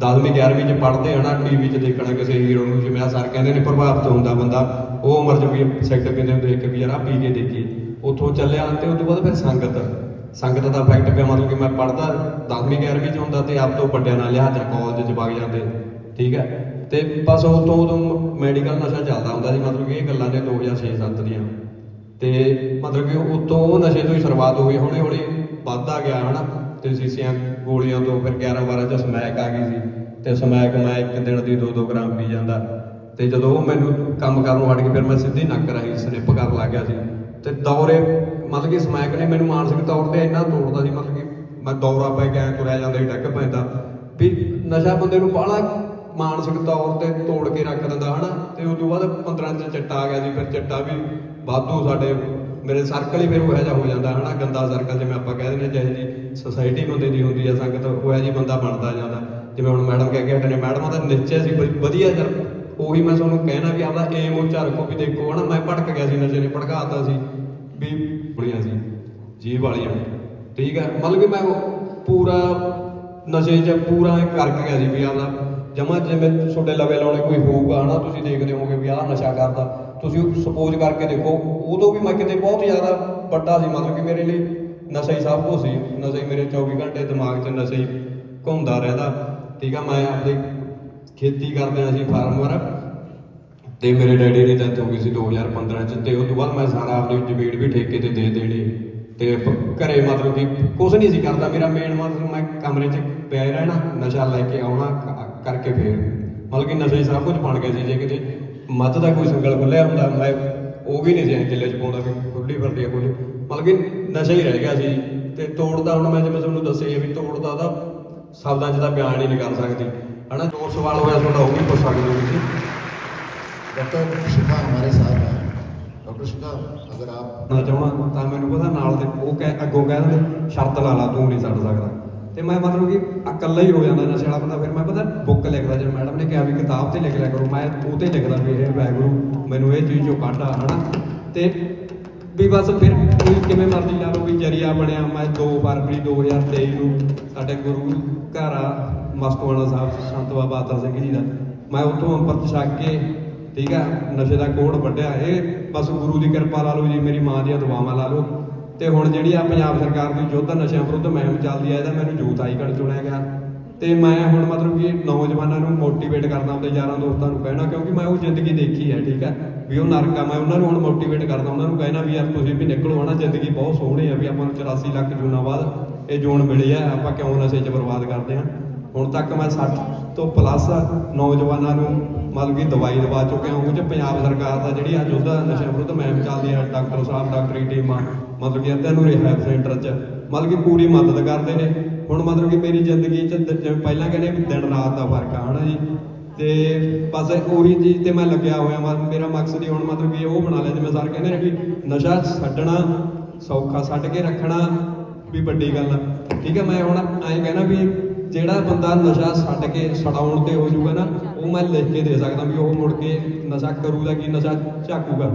10ਵੀਂ 11ਵੀਂ ਚ ਪੜ੍ਹਦੇ ਹਨਾ ਟੀਵੀ 'ਚ ਦੇਖਣਾ ਕਿਸੇ ਹੀਰੋ ਨੂੰ, ਜਿਵੇਂ ਆ ਸਰ ਕਹਿੰਦੇ ਨੇ ਪ੍ਰਭਾਵਿਤ ਹੁੰਦਾ ਬੰਦਾ, ਉਹ ਉਮਰ 'ਚ ਵੀ ਸੈੱਟ ਪੀਂਦੇ ਨੂੰ ਦੇਖ ਕੇ ਵੀ ਯਾਰ ਆ ਪੀ ਕੇ ਦੇਖੀ ਉੱਥੋਂ ਚੱਲਿਆ ਤੇ ਉਸ ਤੋਂ ਬਾਅਦ ਫਿਰ ਸੰਗਤ ਸੰਗਤ ਦਾ ਇਫੈਕਟ ਪਿਆ, ਮਤਲਬ ਕਿ ਮੈਂ ਪੜ੍ਹਦਾ 10ਵੀਂ 11ਵੀਂ ਚ ਹੁੰਦਾ ਤੇ ਆਪ ਤੋਂ ਵੱਡਿਆਂ ਨਾਲ ਲਿਹਾਜ਼ਾ ਕਾਲਜ 'ਚ ਵਗ ਜਾਂਦੇ। ਠੀਕ ਹੈ? ਤੇ ਬਸ ਉਦੋਂ ਉਦੋਂ ਮੈਡੀਕਲ ਨਸ਼ਾ ਚੱਲਦਾ ਹੁੰਦਾ ਸੀ, ਮਤਲਬ ਕਿ ਇਹ ਗੱਲਾਂ ਨੇ 2006-7 ਦੀਆਂ। ਤੇ ਮਤਲਬ ਕਿ ਉਤੋਂ ਉਹ ਨਸ਼ੇ ਤੋਂ ਹੀ ਸ਼ੁਰੂਆਤ ਹੋਈ ਹੌਲੀ ਹੌਲੀ ਵੱਧਦਾ ਗਿਆ, ਹਨਾ? ਤੇ ਸੀਸੀਆਂ ਗੋਲੀਆਂ ਤੋਂ ਫਿਰ 11 12 ਚ ਸਮੈਕ ਆ ਗਈ ਸੀ, ਤੇ ਸਮੈਕ ਮੈਂ ਇੱਕ ਦਿਨ ਦੀ 2-2 ਗ੍ਰਾਮ ਪੀ ਜਾਂਦਾ। ਤੇ ਜਦੋਂ ਉਹ ਮੈਨੂੰ ਕੰਮ ਕਰਨੋਂ ਹਟ ਕੇ ਫਿਰ ਮੈਂ ਸਿੱਧੀ ਨੱਕ ਰਾਹੀਂ ਸਲਿੱਪ ਕਰਨ ਲੱਗ ਗਿਆ ਸੀ। ਤੇ ਦੌਰੇ, ਮਤਲਬ ਕਿ ਸਮੈਕ ਨੇ ਮੈਨੂੰ ਮਾਨਸਿਕ ਤੌਰ ਤੇ ਇੰਨਾ ਤੋੜਦਾ ਸੀ, ਮਤਲਬ ਕਿ ਮੈਂ ਦੌਰਾ ਪੈ ਗਿਆ ਤੁਰਿਆ ਜਾਂਦਾ ਸੀ ਡੱਗ ਪੈਂਦਾ। ਵੀ ਨਸ਼ਾ ਬੰਦੇ ਨੂੰ ਬਾਹਲਾ ਮਾਨਸਿਕ ਤੌਰ ਤੇ ਤੋੜ ਕੇ ਰੱਖ ਦਿੰਦਾ, ਹਨਾ? ਤੇ ਉਸ ਤੋਂ ਬਾਅਦ 15 ਚ ਚਿੱਟਾ ਆ ਗਿਆ ਜੀ, ਫਿਰ ਚਿੱਟਾ ਵੀ ਵਾਧੂ ਸਾਡੇ, ਮੇਰੇ ਸਰਕਲ ਹੀ ਫਿਰ ਉਹ ਜਿਹਾ ਹੋ ਜਾਂਦਾ, ਹਨਾ? ਗੰਦਾ ਸਰਕਲ ਜਿਵੇਂ ਆਪਾਂ ਕਹਿ ਦਿੰਦੇ ਜਿਹੇ ਜੀ ਸੋਸਾਇਟੀ ਬੰਦੇ ਦੀ ਹੁੰਦੀ ਆ ਸੰਗਤ, ਉਹ ਜੀ ਬੰਦਾ ਬਣਦਾ ਜਾਂਦਾ ਜਿਵੇਂ ਹੁਣ ਮੈਡਮ ਕਹਿ ਕੇ ਹਟੇ ਨੇ ਮੈਡਮ ਦਾ ਨਿਸ਼ਚੈ ਸੀ ਵਧੀਆ ਜਰ, ਉਹੀ ਮੈਂ ਤੁਹਾਨੂੰ ਕਹਿਣਾ ਵੀ ਆਪਦਾ ਏਮ ਉੱਚਾ ਰੱਖੋ ਵੀ ਦੇਖੋ, ਹਨਾ? ਮੈਂ ਭਟਕ ਗਿਆ ਸੀ ਨਸ਼ੇ ਨੇ, ਭੜਕਾਤਾ ਸੀ, ਵੀ ਬੁੜੀਆਂ ਸੀ ਜੀਵ ਵਾਲੀਆਂ ਠੀਕ ਹੈ ਮਤਲਬ ਕਿ ਮੈਂ ਉਹ ਪੂਰਾ ਨਸ਼ੇ 'ਚ ਪੂਰਾ ਇਹ ਕਰਕੇ ਗਿਆ ਸੀ ਵੀ ਆਪਦਾ ਜਮਾ ਜਿਵੇਂ ਤੁਹਾਡੇ ਲਵੇ ਲਾਉਣੇ ਕੋਈ ਹੋਊਗਾ, ਹਨਾ? ਤੁਸੀਂ ਦੇਖਦੇ ਹੋਗੇ ਵੀ ਆਹ ਨਸ਼ਾ ਕਰਦਾ। ਤੁਸੀਂ ਸਪੋਜ਼ ਕਰਕੇ ਦੇਖੋ, ਉਦੋਂ ਵੀ ਮੈਂ ਕਿਤੇ ਬਹੁਤ ਜ਼ਿਆਦਾ ਵੱਡਾ ਸੀ, ਮਤਲਬ ਕਿ ਮੇਰੇ ਲਈ ਨਸ਼ਾ ਹੀ ਸਭ ਕੁਝ ਸੀ। ਨਸ਼ਾ ਹੀ ਮੇਰੇ 24 ਘੰਟੇ ਦਿਮਾਗ 'ਚ ਨਸ਼ਾ ਹੀ ਘੁੰਮਦਾ ਰਹਿੰਦਾ। ਠੀਕ ਆ, ਮੈਂ ਆਪਣੀ ਖੇਤੀ ਕਰਦੇ ਹਾਂ ਅਸੀਂ ਫਾਰਮਰ ਤੇ ਮੇਰੇ ਡੈਡੀ ਦੀ ਡੈਥ ਹੋ ਗਈ ਸੀ 2015 ਚ ਤੇ ਉਸ ਤੋਂ ਬਾਅਦ ਮੈਂ ਸਾਰਾ ਆਪਣੀ ਜ਼ਮੀਨ ਵੀ ਠੇਕੇ ਤੇ ਦੇ ਦੇਣੀ। ਤੇ ਘਰੇ ਮਤਲਬ ਕਿ ਕੁਝ ਨਹੀਂ ਸੀ ਕਰਦਾ। ਮੇਰਾ ਮੇਨ ਮਤਲਬ ਮੈਂ ਕਮਰੇ 'ਚ ਪਿਆ ਰਹਿਣਾ, ਨਸ਼ਾ ਲੈ ਕੇ ਆਉਣਾ ਕਰਕੇ ਫੇਰ ਮਤਲਬ ਕਿ ਨਸ਼ੇ 'ਚ ਸਭ ਕੁਝ ਬਣ ਗਿਆ ਸੀ ਜੇ ਕਿਤੇ ਮੱਧ ਦਾ ਕੋਈ ਸੰਗਲ ਖੁੱਲਿਆ ਹੁੰਦਾ ਮੈਂ ਉਹ ਵੀ ਨਹੀਂ ਸੀ ਦਿਲੇ 'ਚ ਪਾਉਂਦਾ ਵੀ ਖੁੱਲੀ ਵਰਦੀ ਆ ਕੁਝ ਮਤਲਬ ਕਿ ਨਸ਼ਾ ਹੀ ਰਹਿ ਗਿਆ ਸੀ ਤੇ ਤੋੜਦਾ ਹੁਣ ਮੈਂ ਜਿਵੇਂ ਤੁਹਾਨੂੰ ਦੱਸਿਆ ਵੀ ਤੋੜਦਾ ਉਹਦਾ ਸ਼ਬਦਾਂ 'ਚ ਤਾਂ ਬਿਆਨ ਹੀ ਨਹੀਂ ਕਰ ਸਕਦੀ ਹਨਾ ਜੋ ਸਵਾਲ ਹੋਇਆ ਤੁਹਾਡਾ ਉਹ ਵੀ ਪੁੱਛ ਸਕਦੇ ਹੋ ਤੁਸੀਂ डॉक्टर शिखा हमारे साथ हैं डॉक्टर शिखा अगर आप ਨਾ ਚਾਹਣਾ ਤਾਂ ਮੈਨੂੰ ਪਤਾ ਨਾਲ ਦੇ ਉਹ ਕਹਿ ਅੱਗੋਂ ਕਹਿ ਦਿੰਦੇ ਸ਼ਰਤ ਲਾ ਲਾ ਤੂੰ ਨਹੀਂ ਛੱਡ ਸਕਦਾ ਤੇ ਮੈਂ ਮਤਲਬ ਕਿ ਇਕੱਲਾ ਹੀ ਹੋ ਜਾਂਦਾ ਨਸ਼ੇ ਵਾਲਾ ਬੰਦਾ। ਫਿਰ ਮੈਂ ਪਤਾ ਬੁੱਕ ਲਿਖਦਾ ਜੇ ਮੈਡਮ ਨੇ ਕਿਹਾ ਵੀ ਕਿਤਾਬ ਤੇ ਲਿਖ ਲਿਆ ਕਰੋ, ਮੈਂ ਉਹ ਤੇ ਲਿਖਦਾ ਵੀ ਇਹ ਵੈਗਰੂ ਮੈਨੂੰ ਇਹ ਚੀਜ਼ ਚੋਂ ਕੱਢਾ ਆ, ਹਨਾ? ਤੇ ਵੀ ਬਸ ਫਿਰ ਕੋਈ ਕਿਵੇਂ ਮਰਜ਼ੀ ਲਾ ਲਓ, ਵੀ ਜਰੀਆ ਬਣਿਆ। ਮੈਂ 2 ਫਰਵਰੀ 2023 ਨੂੰ ਸਾਡੇ ਗੁਰੂ ਘਰ ਆ ਮਸਤਵਾਣਾ ਸਾਹਿਬ, ਸੰਤ ਬਾਬਾ ਆਦਰ ਸਿੰਘ ਜੀ ਦਾ। ਮੈਂ ਉੱਥੋਂ ਅੰਮ੍ਰਿਤ ਛਕ ਕੇ, ਠੀਕ ਆ, ਨਸ਼ੇ ਦਾ ਕੋੜ ਵੱਢਿਆ। ਇਹ ਬਸ ਗੁਰੂ ਦੀ ਕਿਰਪਾ ਲਾ ਲਓ ਜੀ, ਮੇਰੀ ਮਾਂ ਦੀਆਂ ਦੁਆਵਾਂ ਲਾ ਲਓ। ਤੇ ਹੁਣ ਜਿਹੜੀ ਆ ਪੰਜਾਬ ਸਰਕਾਰ ਦੀ ਯੁੱਧ ਨਸ਼ਿਆਂ ਵਿਰੁੱਧ ਮੁਹਿੰਮ ਚੱਲਦੀ ਆ, ਇਹਦਾ ਮੈਨੂੰ ਯੂਥ ਆਈਕਨ ਚੁਣਿਆ ਗਿਆ। ਤੇ ਮੈਂ ਹੁਣ ਮਤਲਬ ਕਿ ਨੌਜਵਾਨਾਂ ਨੂੰ ਮੋਟੀਵੇਟ ਕਰਦਾ ਆਪਣੇ ਯਾਰਾਂ ਦੋਸਤਾਂ ਨੂੰ ਕਹਿਣਾ, ਕਿਉਂਕਿ ਮੈਂ ਉਹ ਜ਼ਿੰਦਗੀ ਦੇਖੀ ਹੈ, ਠੀਕ ਹੈ, ਵੀ ਉਹ ਨਰਕ ਮੈਂ ਉਹਨਾਂ ਨੂੰ ਹੁਣ ਮੋਟੀਵੇਟ ਕਰਦਾ, ਉਹਨਾਂ ਨੂੰ ਕਹਿਣਾ ਵੀ ਯਾਰ ਤੁਸੀਂ ਵੀ ਨਿਕਲੋ, ਹਨਾ, ਜ਼ਿੰਦਗੀ ਬਹੁਤ ਸੋਹਣੀ ਹੈ ਵੀ ਆਪਾਂ ਨੂੰ 84 ਲੱਖ ਜੂਨਾਂ ਬਾਅਦ ਇਹ ਜੂਨ ਮਿਲੀ ਆ, ਆਪਾਂ ਕਿਉਂ ਨਸ਼ੇ 'ਚ ਬਰਬਾਦ ਕਰਦੇ ਹਾਂ ਹੁਣ ਤੱਕ ਮੈਂ 60 ਤੋਂ ਪਲੱਸ ਨੌਜਵਾਨਾਂ ਨੂੰ ਮਤਲਬ ਕਿ ਦਵਾਈ ਦਵਾ ਚੁੱਕਿਆ ਉਹ ਚ ਪੰਜਾਬ ਸਰਕਾਰ ਦਾ ਜਿਹੜੀ ਆ ਯੁੱਧ ਨਸ਼ਿਆਂ ਵਿਰੁੱਧ ਮਹਿਮ ਚੱਲਦੀ ਆ, ਡਾਕਟਰ ਸਾਹਿਬ, ਡਾਕਟਰੀ ਟੀਮਾਂ ਮਤਲਬ ਕਿ ਅੱਧਿਆਂ ਨੂੰ ਰਿਹੈਬ ਸੈਂਟਰ 'ਚ। ਮਤਲਬ ਕਿ ਪੂਰੀ ਮਦਦ ਕਰਦੇ ਨੇ। ਹੁਣ ਮਤਲਬ ਕਿ ਮੇਰੀ ਜ਼ਿੰਦਗੀ 'ਚ ਪਹਿਲਾਂ ਕਹਿੰਦੇ ਵੀ ਦਿਨ ਰਾਤ ਦਾ ਫ਼ਰਕ ਆ, ਹਨਾ ਜੀ? ਤੇ ਬਸ ਉਹੀ ਚੀਜ਼ ਤੇ ਮੈਂ ਲੱਗਿਆ ਹੋਇਆ ਮੇਰਾ ਮਕਸਦ ਹੀ ਹੁਣ ਮਤਲਬ ਕਿ ਉਹ ਬਣਾ ਲਿਆ, ਜਿਵੇਂ ਸਰ ਕਹਿੰਦੇ ਨੇ ਵੀ ਨਸ਼ਾ ਛੱਡਣਾ, ਸੌਖਾ ਛੱਡ ਕੇ ਰੱਖਣਾ ਵੀ ਵੱਡੀ ਗੱਲ ਆ। ਠੀਕ ਹੈ ਮੈਂ ਹੁਣ ਐਂ ਕਹਿਣਾ ਵੀ ਜਿਹੜਾ ਬੰਦਾ ਨਸ਼ਾ ਛੱਡ ਕੇ ਛਡਾਉਣ ਤੇ ਹੋ ਜਾਊਗਾ ਨਾ, ਉਹ ਮੈਂ ਲਿਖ ਕੇ ਦੇ ਸਕਦਾ ਵੀ ਉਹ ਮੁੜ ਕੇ ਨਸ਼ਾ ਕਰੂਗਾ ਕਿ ਨਸ਼ਾ ਝਾਕੂਗਾ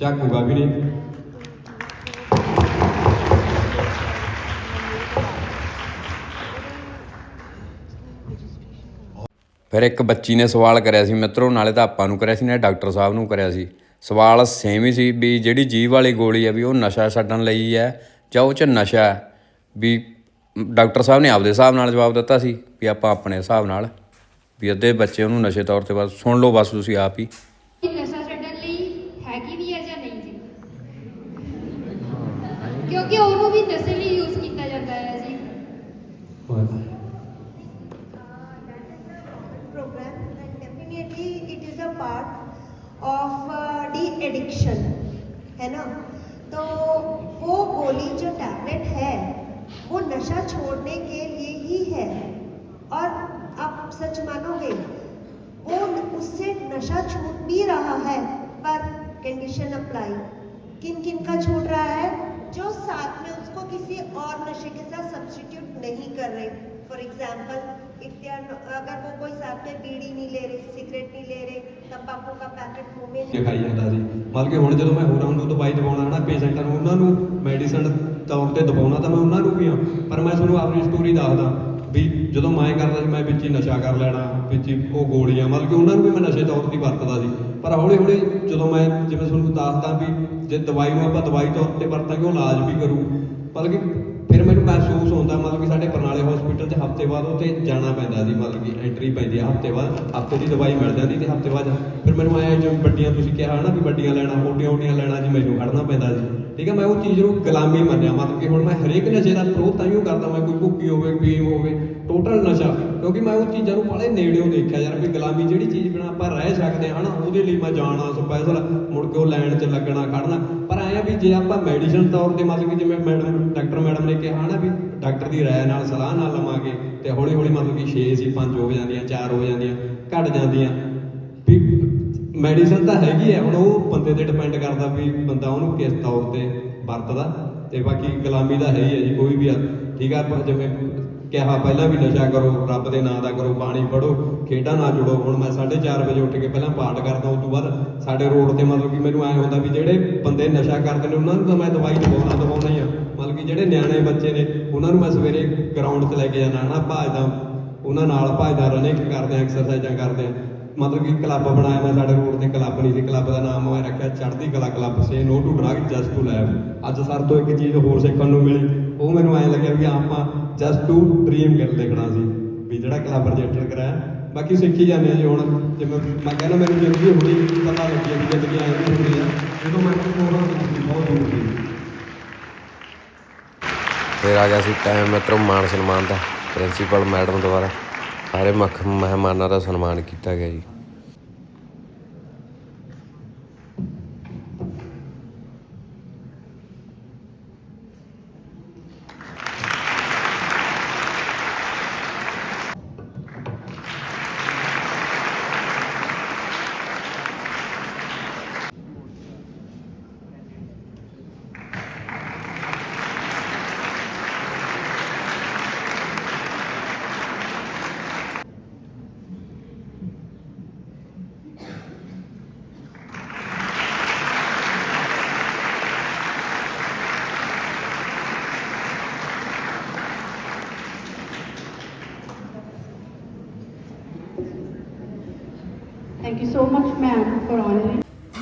ਝਾਕੂਗਾ ਵੀ ਨਹੀਂ। ਫਿਰ ਇੱਕ ਬੱਚੀ ਨੇ ਸਵਾਲ ਕਰਿਆ ਸੀ, ਮਿੱਤਰੋ, ਨਾਲੇ ਤਾਂ ਆਪਾਂ ਨੂੰ ਕਰਿਆ ਸੀ, ਨਾਲੇ ਡਾਕਟਰ ਸਾਹਿਬ ਨੂੰ ਕਰਿਆ ਸੀ। ਸਵਾਲ ਸੇਮ ਹੀ ਸੀ ਵੀ ਜਿਹੜੀ ਜੀਵ ਵਾਲੀ ਗੋਲੀ ਹੈ ਵੀ ਉਹ ਨਸ਼ਾ ਛੱਡਣ ਲਈ ਹੈ ਜਾਂ ਉਹ ਚ ਨਸ਼ਾ ਹੈ ਵੀ ਡਾਕਟਰ ਸਾਹਿਬ ਨੇ ਆਪਦੇ ਹਿਸਾਬ ਨਾਲ ਜਵਾਬ ਦਿੱਤਾ ਸੀ ਵੀ ਆਪਾਂ ਆਪਣੇ ਹਿਸਾਬ ਨਾਲ ਵੀ ਅੱਧੇ ਬੱਚੇ ਉਹਨੂੰ ਨਸ਼ੇ ਤੌਰ ਤੇ ਬਸ ਸੁਣ ਲਓ ਬਸ ਤੁਸੀਂ ਆਪ ਹੀ। ਨਸ਼ਾ ਛੱਡਣ ਲਈ ਹੈਗੀ ਵੀ ਹੈ ਜਾਂ ਨਹੀਂ ਜੀ? ਕਿਉਂਕਿ ਉਹਨੂੰ ਵੀ ਨਸ਼ੇ ਲਈ ਯੂਜ਼ of uh, de-addiction है ना? तो वो गोली जो टैबलेट है वो नशा छोड़ने के लिए ही है। और आप सच मानोगे वो उससे नशा छूट भी रहा है पर कंडीशन अप्लाई किन किन का छूट रहा है? जो साथ में उसको किसी और नशे के साथ सब्स्टिट्यूट नहीं कर रहे। For example if they are अगर वो कोई साथ में बीड़ी नहीं ले रहे सिगरेट नहीं ले रहे तंबाकू का पैकेट मुंह में ਕੇ ਖਾਈ ਜਾਂਦਾ ਸੀ ਮਤਲਬ ਕਿ ਹੁਣ ਜਦੋਂ ਮੈਂ ਹੋਰਾਂ ਨੂੰ ਦਵਾਈ ਦਵਾਉਣਾ ਹਨਾ ਪੇਸ਼ੈਂਟਾਂ ਨੂੰ ਉਹਨਾਂ ਨੂੰ ਮੈਡੀਸਨ ਤੌਰ ਤੇ ਦਵਾਉਣਾ ਤਾਂ ਮੈਂ ਉਹਨਾਂ ਨੂੰ ਵੀ ਆ ਪਰ ਮੈਂ ਤੁਹਾਨੂੰ ਆਪਣੀ ਸਟੋਰੀ ਦੱਸਦਾ ਵੀ ਜਦੋਂ ਮੈਂ ਕਰਦਾ ਸੀ ਮੈਂ ਵਿੱਚ ਹੀ ਨਸ਼ਾ ਕਰ ਲੈਣਾ ਵਿੱਚ ਹੀ ਉਹ ਗੋਲੀਆਂ ਮਤਲਬ ਕਿ ਉਹਨਾਂ ਨੂੰ ਵੀ ਮੈਂ ਨਸ਼ੇ ਤੌਰ ਤੇ ਵਰਤਦਾ ਸੀ ਪਰ ਹੌਲੀ ਹੌਲੀ ਜਦੋਂ ਮੈਂ ਜਿਵੇਂ ਤੁਹਾਨੂੰ ਦੱਸਦਾ ਵੀ ਜੇ ਦਵਾਈ ਨੂੰ ਆਪਾਂ ਦਵਾਈ ਤੌਰ ਤੇ ਵਰਤਾਂਗੇ ਉਹ ਇਲਾਜ ਵੀ ਕਰੂ ਮਤਲਬ ਕਿ ਫਿਰ ਮੈਨੂੰ ਮਹਿਸੂਸ ਹੁੰਦਾ ਮਤਲਬ ਕਿ ਸਾਡੇ ਬਰਨਾਲੇ ਹਸਪੀਟਲ 'ਚ ਹਫ਼ਤੇ ਬਾਅਦ ਉੱਥੇ ਜਾਣਾ ਪੈਂਦਾ ਸੀ, ਮਤਲਬ ਕਿ ਐਂਟਰੀ ਪੈਂਦੀ ਆ ਹਫ਼ਤੇ ਬਾਅਦ, ਹਫ਼ਤੇ ਦੀ ਦਵਾਈ ਮਿਲ ਜਾਂਦੀ ਤੇ ਹਫ਼ਤੇ ਬਾਅਦ ਫਿਰ ਮੈਨੂੰ ਆਇਆ ਜਿਵੇਂ ਵੱਡੀਆਂ ਤੁਸੀਂ ਕਿਹਾ ਨਾ ਵੀ ਵੱਡੀਆਂ ਲੈਣਾ ਮੋਟੀਆਂ ਮੋਟੀਆਂ ਲੈਣਾ ਜੀ, ਮੈਨੂੰ ਖੜਨਾ ਪੈਂਦਾ ਸੀ। ਠੀਕ ਹੈ, ਮੈਂ ਉਹ ਚੀਜ਼ ਨੂੰ ਗੁਲਾਮੀ ਮੰਨਿਆ, ਮਤਲਬ ਕਿ ਹੁਣ ਮੈਂ ਹਰੇਕ ਨਸ਼ੇ ਦਾ ਵਿਰੋਧ ਤਾਂ ਹੀ ਕਰਦਾ, ਮੈਂ ਕੋਈ ਭੁੱਕੀ ਹੋਵੇ ਫੀਮ ਹੋਵੇ ਟੋਟਲ ਨਸ਼ਾ, ਕਿਉਂਕਿ ਮੈਂ ਉਹ ਚੀਜ਼ਾਂ ਨੂੰ ਬੜੇ ਨੇੜਿਓਂ ਦੇਖਿਆ ਯਾਰ, ਵੀ ਗੁਲਾਮੀ ਜਿਹੜੀ ਚੀਜ਼ ਬਿਨਾ ਆਪਾਂ ਰਹਿ ਸਕਦੇ ਹਾਂ ਨਾ, ਉਹਦੇ ਲਈ ਮੈਂ ਜਾਣਾ ਸਪੈਸ਼ਲ ਮੁੜ ਕੇ ਉਹ ਲਾਈਨ 'ਚ ਲੱਗਣਾ, ਖੜਨਾ। ਪਰ ਐਂ ਵੀ ਜੇ ਆਪਾਂ ਮੈਡੀਸਨ ਤੌਰ ਤੇ ਮਤਲਬ ਕਿ ਜਿਵੇਂ ਮੈਡਮ ਡਾਕਟਰ ਮੈਡਮ ਨੇ ਕਿਹਾ ਨਾ ਵੀ ਡਾਕਟਰ ਦੀ ਰਾਏ ਨਾਲ ਸਲਾਹ ਨਾਲ ਲਵਾਂਗੇ, ਤੇ ਹੌਲੀ ਹੌਲੀ ਮਤਲਬ ਕਿ 6 ਸੀ 5 ਹੋ ਜਾਂਦੀਆਂ 4 ਹੋ ਜਾਂਦੀਆਂ, ਘਟ ਜਾਂਦੀਆਂ। ਮੈਡੀਸਨ ਤਾਂ ਹੈਗੀ ਹੈ ਹੁਣ ਉਹ ਬੰਦੇ ਤੇ ਡਿਪੈਂਡ ਕਰਦਾ ਵੀ ਬੰਦਾ ਉਹਨੂੰ ਕਿਸ ਤੌਰ ਤੇ ਵਰਤਦਾ ਤੇ ਬਾਕੀ ਗੁਲਾਮੀ ਤਾਂ ਹੈ ਹੀ ਹੈ ਜੀ, ਕੋਈ ਵੀ ਆ, ਠੀਕ ਆ ਜਿਵੇਂ ਕਿਹਾ ਪਹਿਲਾਂ ਵੀ ਨਸ਼ਾ ਕਰੋ, ਰੱਬ ਦੇ ਨਾਂ ਦਾ ਕਰੋ, ਬਾਣੀ ਪੜੋ ਖੇਡਾਂ ਨਾਲ ਜੁੜੋ, ਹੁਣ ਮੈਂ 4:30 ਵਜੇ ਉੱਠ ਕੇ ਪਹਿਲਾਂ ਪਾਠ ਕਰਦਾ, ਉਸ ਤੋਂ ਬਾਅਦ ਸਾਡੇ ਰੋਡ ਤੇ ਮਤਲਬ ਕਿ ਮੈਨੂੰ ਐ ਹੁੰਦਾ ਵੀ ਜਿਹੜੇ ਬੰਦੇ ਨਸ਼ਾ ਕਰਦੇ ਨੇ, ਉਹਨਾਂ ਨੂੰ ਤਾਂ ਮੈਂ ਦਵਾਈ ਦਵਾਉਣਾ ਦਵਾਉਣਾ ਹੀ ਆ, ਮਤਲਬ ਕਿ ਜਿਹੜੇ ਨਿਆਣੇ ਬੱਚੇ ਨੇ, ਉਹਨਾਂ ਨੂੰ ਮੈਂ ਸਵੇਰੇ ਗਰਾਊਂਡ ਤੇ ਲੈ ਕੇ ਜਾਣਾ ਨਾ ਭੱਜਦਾ, ਉਹਨਾਂ ਨਾਲ ਭਾਜਦਾ ਰਨਿੰਗ ਕਰਦੇ ਆ ਐਕਸਰਸਾਈਜ਼ਾਂ ਕਰਦੇ ਆ ਮਤਲਬ ਕਿ ਕਲੱਬ ਬਣਾਇਆ ਮੈਂ ਸਾਡੇ ਰੋਡ ਤੇ, ਕਲੱਬ ਨਹੀਂ ਸੀ, ਕਲੱਬ ਦਾ ਨਾਮ ਮੈਂ ਰੱਖਿਆ Chardi Kala club say no to drug just to lab ਅੱਜ ਸਰ ਤੋਂ ਇੱਕ ਚੀਜ਼ ਹੋਰ ਸਿੱਖਣ ਨੂੰ ਮਿਲੀ, ਉਹ ਮੈਨੂੰ ਐਂ ਲੱਗਿਆ ਵੀ ਆਪਾਂ ਜਸਟ ਟੂ ਡ੍ਰੀਮ ਕਰ ਲਿਖਣਾ ਸੀ, ਵੀ ਜਿਹੜਾ ਕਲੱਬ ਰਜਿਸਟਰ ਕਰਾਇਆ। ਬਾਕੀ ਸਿੱਖੀ ਜਾਂਦੇ ਆ ਜੀ ਹੁਣ ਜਿਵੇਂ ਮੈਂ ਕਹਿੰਦਾ ਮੈਨੂੰ ਜ਼ਿੰਦਗੀ ਹੋਣੀ, ਪਤਾ ਲੱਗੀ ਵੀ ਜ਼ਿੰਦਗੀ ਆਈ ਵੀ ਹੁੰਦੀ ਆ। ਜਦੋਂ ਮੈਂ ਪ੍ਰੋਗਰਾਮ ਬਹੁਤ ਦੂਰ ਸੀ। ਫਿਰ ਆ ਗਿਆ ਸੀ ਟਾਈਮ ਮਿੱਤਰੋ ਮਾਨ ਸਨਮਾਨ ਦਾ ਪ੍ਰਿੰਸੀਪਲ ਮੈਡਮ ਦੁਆਰਾ। ਸਾਰੇ ਮੁੱਖ ਮਹਿਮਾਨਾਂ ਦਾ ਸਨਮਾਨ ਕੀਤਾ ਗਿਆ ਜੀ।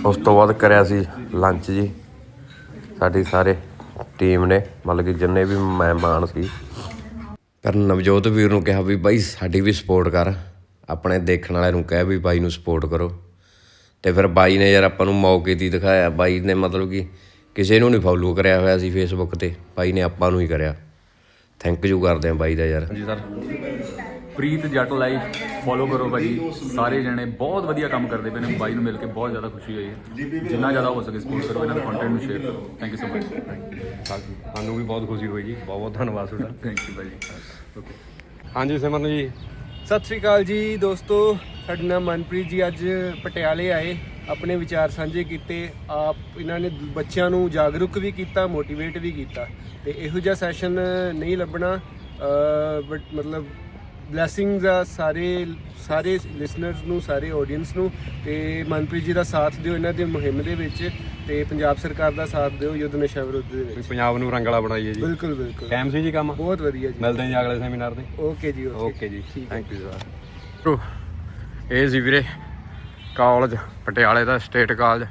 ਉਸ ਤੋਂ ਬਾਅਦ ਕਰਿਆ ਸੀ ਲੰਚ ਜੀ। ਸਾਡੀ ਸਾਰੇ ਟੀਮ ਨੇ ਮਤਲਬ ਕਿ ਜਿੰਨੇ ਵੀ ਮਹਿਮਾਨ ਸੀ। ਪਰ ਨਵਜੋਤ ਵੀਰ ਨੂੰ ਕਿਹਾ ਵੀ ਬਾਈ ਸਾਡੀ ਵੀ ਸਪੋਰਟ ਕਰ। ਆਪਣੇ ਦੇਖਣ ਵਾਲਿਆਂ ਨੂੰ ਕਹਿ ਵੀ ਬਾਈ ਨੂੰ ਸਪੋਰਟ ਕਰੋ। ਤੇ ਫਿਰ ਬਾਈ ਨੇ ਯਾਰ ਆਪਾਂ ਨੂੰ ਮੌਕੇ ਦੀ ਦਿਖਾਇਆ। ਬਾਈ ਨੇ ਮਤਲਬ ਕਿ ਕਿਸੇ ਨੂੰ ਨਹੀਂ ਫੋਲੋ ਕਰਿਆ ਹੋਇਆ ਸੀ ਫੇਸਬੁੱਕ ਤੇ। ਬਾਈ ਨੇ ਆਪਾਂ ਨੂੰ ਹੀ ਕਰਿਆ। ਥੈਂਕ ਯੂ ਕਰਦੇ ਆ ਬਾਈ ਦਾ ਯਾਰ। ਹਾਂਜੀ ਸਰ ਪ੍ਰੀਤ ਜੱਟ ਲਾਈਫ ਫੋਲੋ ਕਰੋ ਭਾਜੀ। ਸਾਰੇ ਜਣੇ ਬਹੁਤ ਵਧੀਆ ਕੰਮ ਕਰਦੇ ਪਏ ਨੇ। ਬਾਈ ਨੂੰ ਮਿਲ ਕੇ ਬਹੁਤ ਜ਼ਿਆਦਾ ਖੁਸ਼ੀ ਹੋਈ ਹੈ। ਜਿੰਨਾ ਜ਼ਿਆਦਾ ਹੋ ਸਕੇ ਸਪੋਰਟ ਕਰੋ ਇਹਨਾਂ ਦੇ ਕੰਟੈਂਟ ਨੂੰ ਸ਼ੇਅਰ ਕਰੋ। ਥੈਂਕ ਯੂ ਸੋ ਮਚ ਸਾਨੂੰ ਵੀ ਬਹੁਤ ਖੁਸ਼ੀ ਹੋਈ ਜੀ। ਬਹੁਤ ਬਹੁਤ ਧੰਨਵਾਦ ਤੁਹਾਡਾ। ਥੈਂਕ ਯੂ ਭਾਜੀ। ਓਕੇ ਹਾਂਜੀ ਸਿਮਰਨ ਜੀ। ਸਤਿ ਸ੍ਰੀ ਅਕਾਲ ਜੀ ਦੋਸਤੋ। ਸਾਡੇ ਨਾਲ ਮਨਪ੍ਰੀਤ ਜੀ ਅੱਜ ਪਟਿਆਲੇ ਆਏ। ਆਪਣੇ ਵਿਚਾਰ ਸਾਂਝੇ ਕੀਤੇ। ਆਪ ਇਹਨਾਂ ਨੇ ਬੱਚਿਆਂ ਨੂੰ ਜਾਗਰੂਕ ਵੀ ਕੀਤਾ ਮੋਟੀਵੇਟ ਵੀ ਕੀਤਾ। ਤੇ ਇਹੋ ਜਿਹਾ ਸੈਸ਼ਨ ਨਹੀਂ ਲੱਭਣਾ ਬਟ ਮਤਲਬ ਬਲੇਸਿੰਗਸ ਆ ਸਾਰੇ ਸਾਰੇ ਲਿਸਨਰਸ ਨੂੰ ਸਾਰੇ ਆਡੀਅנס ਨੂੰ ਤੇ ਮਨਪ੍ਰੀਤ ਜੀ ਦਾ ਸਾਥ ਦਿਓ ਇਹਨਾਂ ਦੀ ਮੁਹਿੰਮ ਦੇ ਵਿੱਚ ਤੇ ਪੰਜਾਬ ਸਰਕਾਰ ਦਾ ਸਾਥ ਦਿਓ ਯੁੱਧ ਨਸ਼ਾ ਵਿਰੁੱਧ ਦੇ ਵੀ ਵਿੱਚ। ਪੰਜਾਬ ਨੂੰ ਰੰਗਲਾ ਬਣਾਈਏ ਜੀ। ਬਿਲਕੁਲ ਬਿਲਕੁਲ। ਟਾਈਮ ਸੀ ਜੀ ਕੰਮ? ਬਹੁਤ ਵਧੀਆ ਜੀ। ਮਿਲਦੇ ਹਾਂ ਜੀ ਅਗਲੇ ਸੈਮੀਨਾਰ ਤੇ। ਓਕੇ ਜੀ ਓਕੇ। ਜੀ। ਠੀਕ ਹੈ। ਥੈਂਕ ਯੂ ਸਰ ਇਹ ਸੀ ਵੀਰੇ ਕਾਲਜ ਪਟਿਆਲੇ ਦਾ ਸਟੇਟ ਕਾਲਜ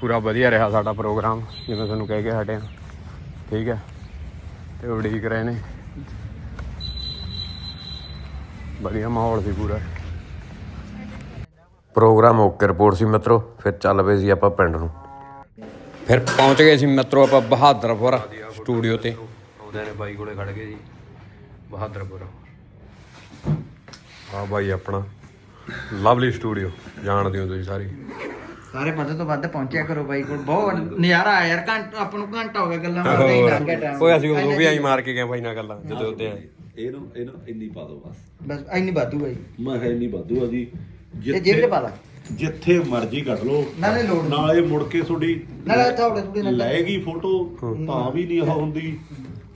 ਪੂਰਾ ਵਧੀਆ ਰਿਹਾ ਸਾਡਾ ਪ੍ਰੋਗਰਾਮ ਜਿਵੇਂ ਤੁਹਾਨੂੰ ਕਹਿ ਕੇ ਹਟੇ ਹਾਂ। ਠੀਕ ਹੈ। ਤੇ ਉਡੀਕ ਰਹੇ ਨੇ। ਵਧੀਆ ਮਾਹੌਲ ਸੀ ਪੂਰਾ। ਪ੍ਰੋਗਰਾਮ ਓਕੇ ਰਿਪੋਰਟ ਸੀ ਮਿੱਤਰੋ ਫਿਰ ਚੱਲ ਪਏ ਸੀ ਆਪਾਂ ਪਿੰਡ ਨੂੰ। ਫਿਰ ਪਹੁੰਚ ਗਏ ਸੀ ਮਿੱਤਰੋ ਆਪਾਂ ਬਹਾਦਰਪੁਰ ਸਟੂਡੀਓ ਤੇ। ਆਉਂਦੇ ਨੇ ਬਾਈ ਕੋਲੇ ਖੜ ਗਏ ਜੀ ਬਹਾਦਰਪੁਰ। ਆ ਬਾਈ ਆਪਣਾ ਲਵਲੀ ਸਟੂਡੀਓ ਜਾਣਦੇ ਹੋ ਤੁਸੀਂ ਸਾਰੇ। ਸਾਰੇ ਵੱਧ ਤੋਂ ਵੱਧ ਪਹੁੰਚਿਆ ਕਰੋ ਬਾਈ ਕੋਲ ਬਹੁਤ ਨਜ਼ਾਰਾ ਆਇਆ ਯਾਰ ਘੰਟਾ ਆਪਾਂ ਨੂੰ ਘੰਟਾ ਹੋ ਗਿਆ ਗੱਲਾਂ ਮਾਰਦੇ ਹੀ ਲੰਘ ਗਿਆ ਟਾਈਮ ਓਏ ਅਸੀਂ ਉਦੋਂ ਵੀ ਆਈ ਮਾਰ ਕੇ ਗਏ ਬਾਈ ਨਾਲ ਗੱਲਾਂ ਜਦੋਂ ਉੱਤੇ ਆਏ। ਇਹਨੂੰ ਇਹਨੂੰ ਇੰਨੀ ਪਾ ਦਿਓ ਬਸ। ਬਸ ਇੰਨੀ ਬਾਦੂ ਬਾਈ ਮੈਂ ਕਿਹਾ ਇੰਨੀ ਵਾਧੂ ਆ ਜੀ। ਤੇ ਜੇਬ 'ਚ ਪਾ ਲਾ। ਜਿੱਥੇ ਮਰਜ਼ੀ ਕੱਢ ਲਓ। ਨਾਲੇ ਲੋੜ ਨਹੀਂ। ਨਾਲੇ ਮੁੜ ਕੇ ਤੁਹਾਡੀ ਨਾਲੇ ਥੋੜੇ ਥੋੜੇ ਨਾਲ ਲੈਗੀ ਫੋਟੋ ਤਾਂ ਵੀ ਨਹੀਂ ਉਹ ਹੁੰਦੀ।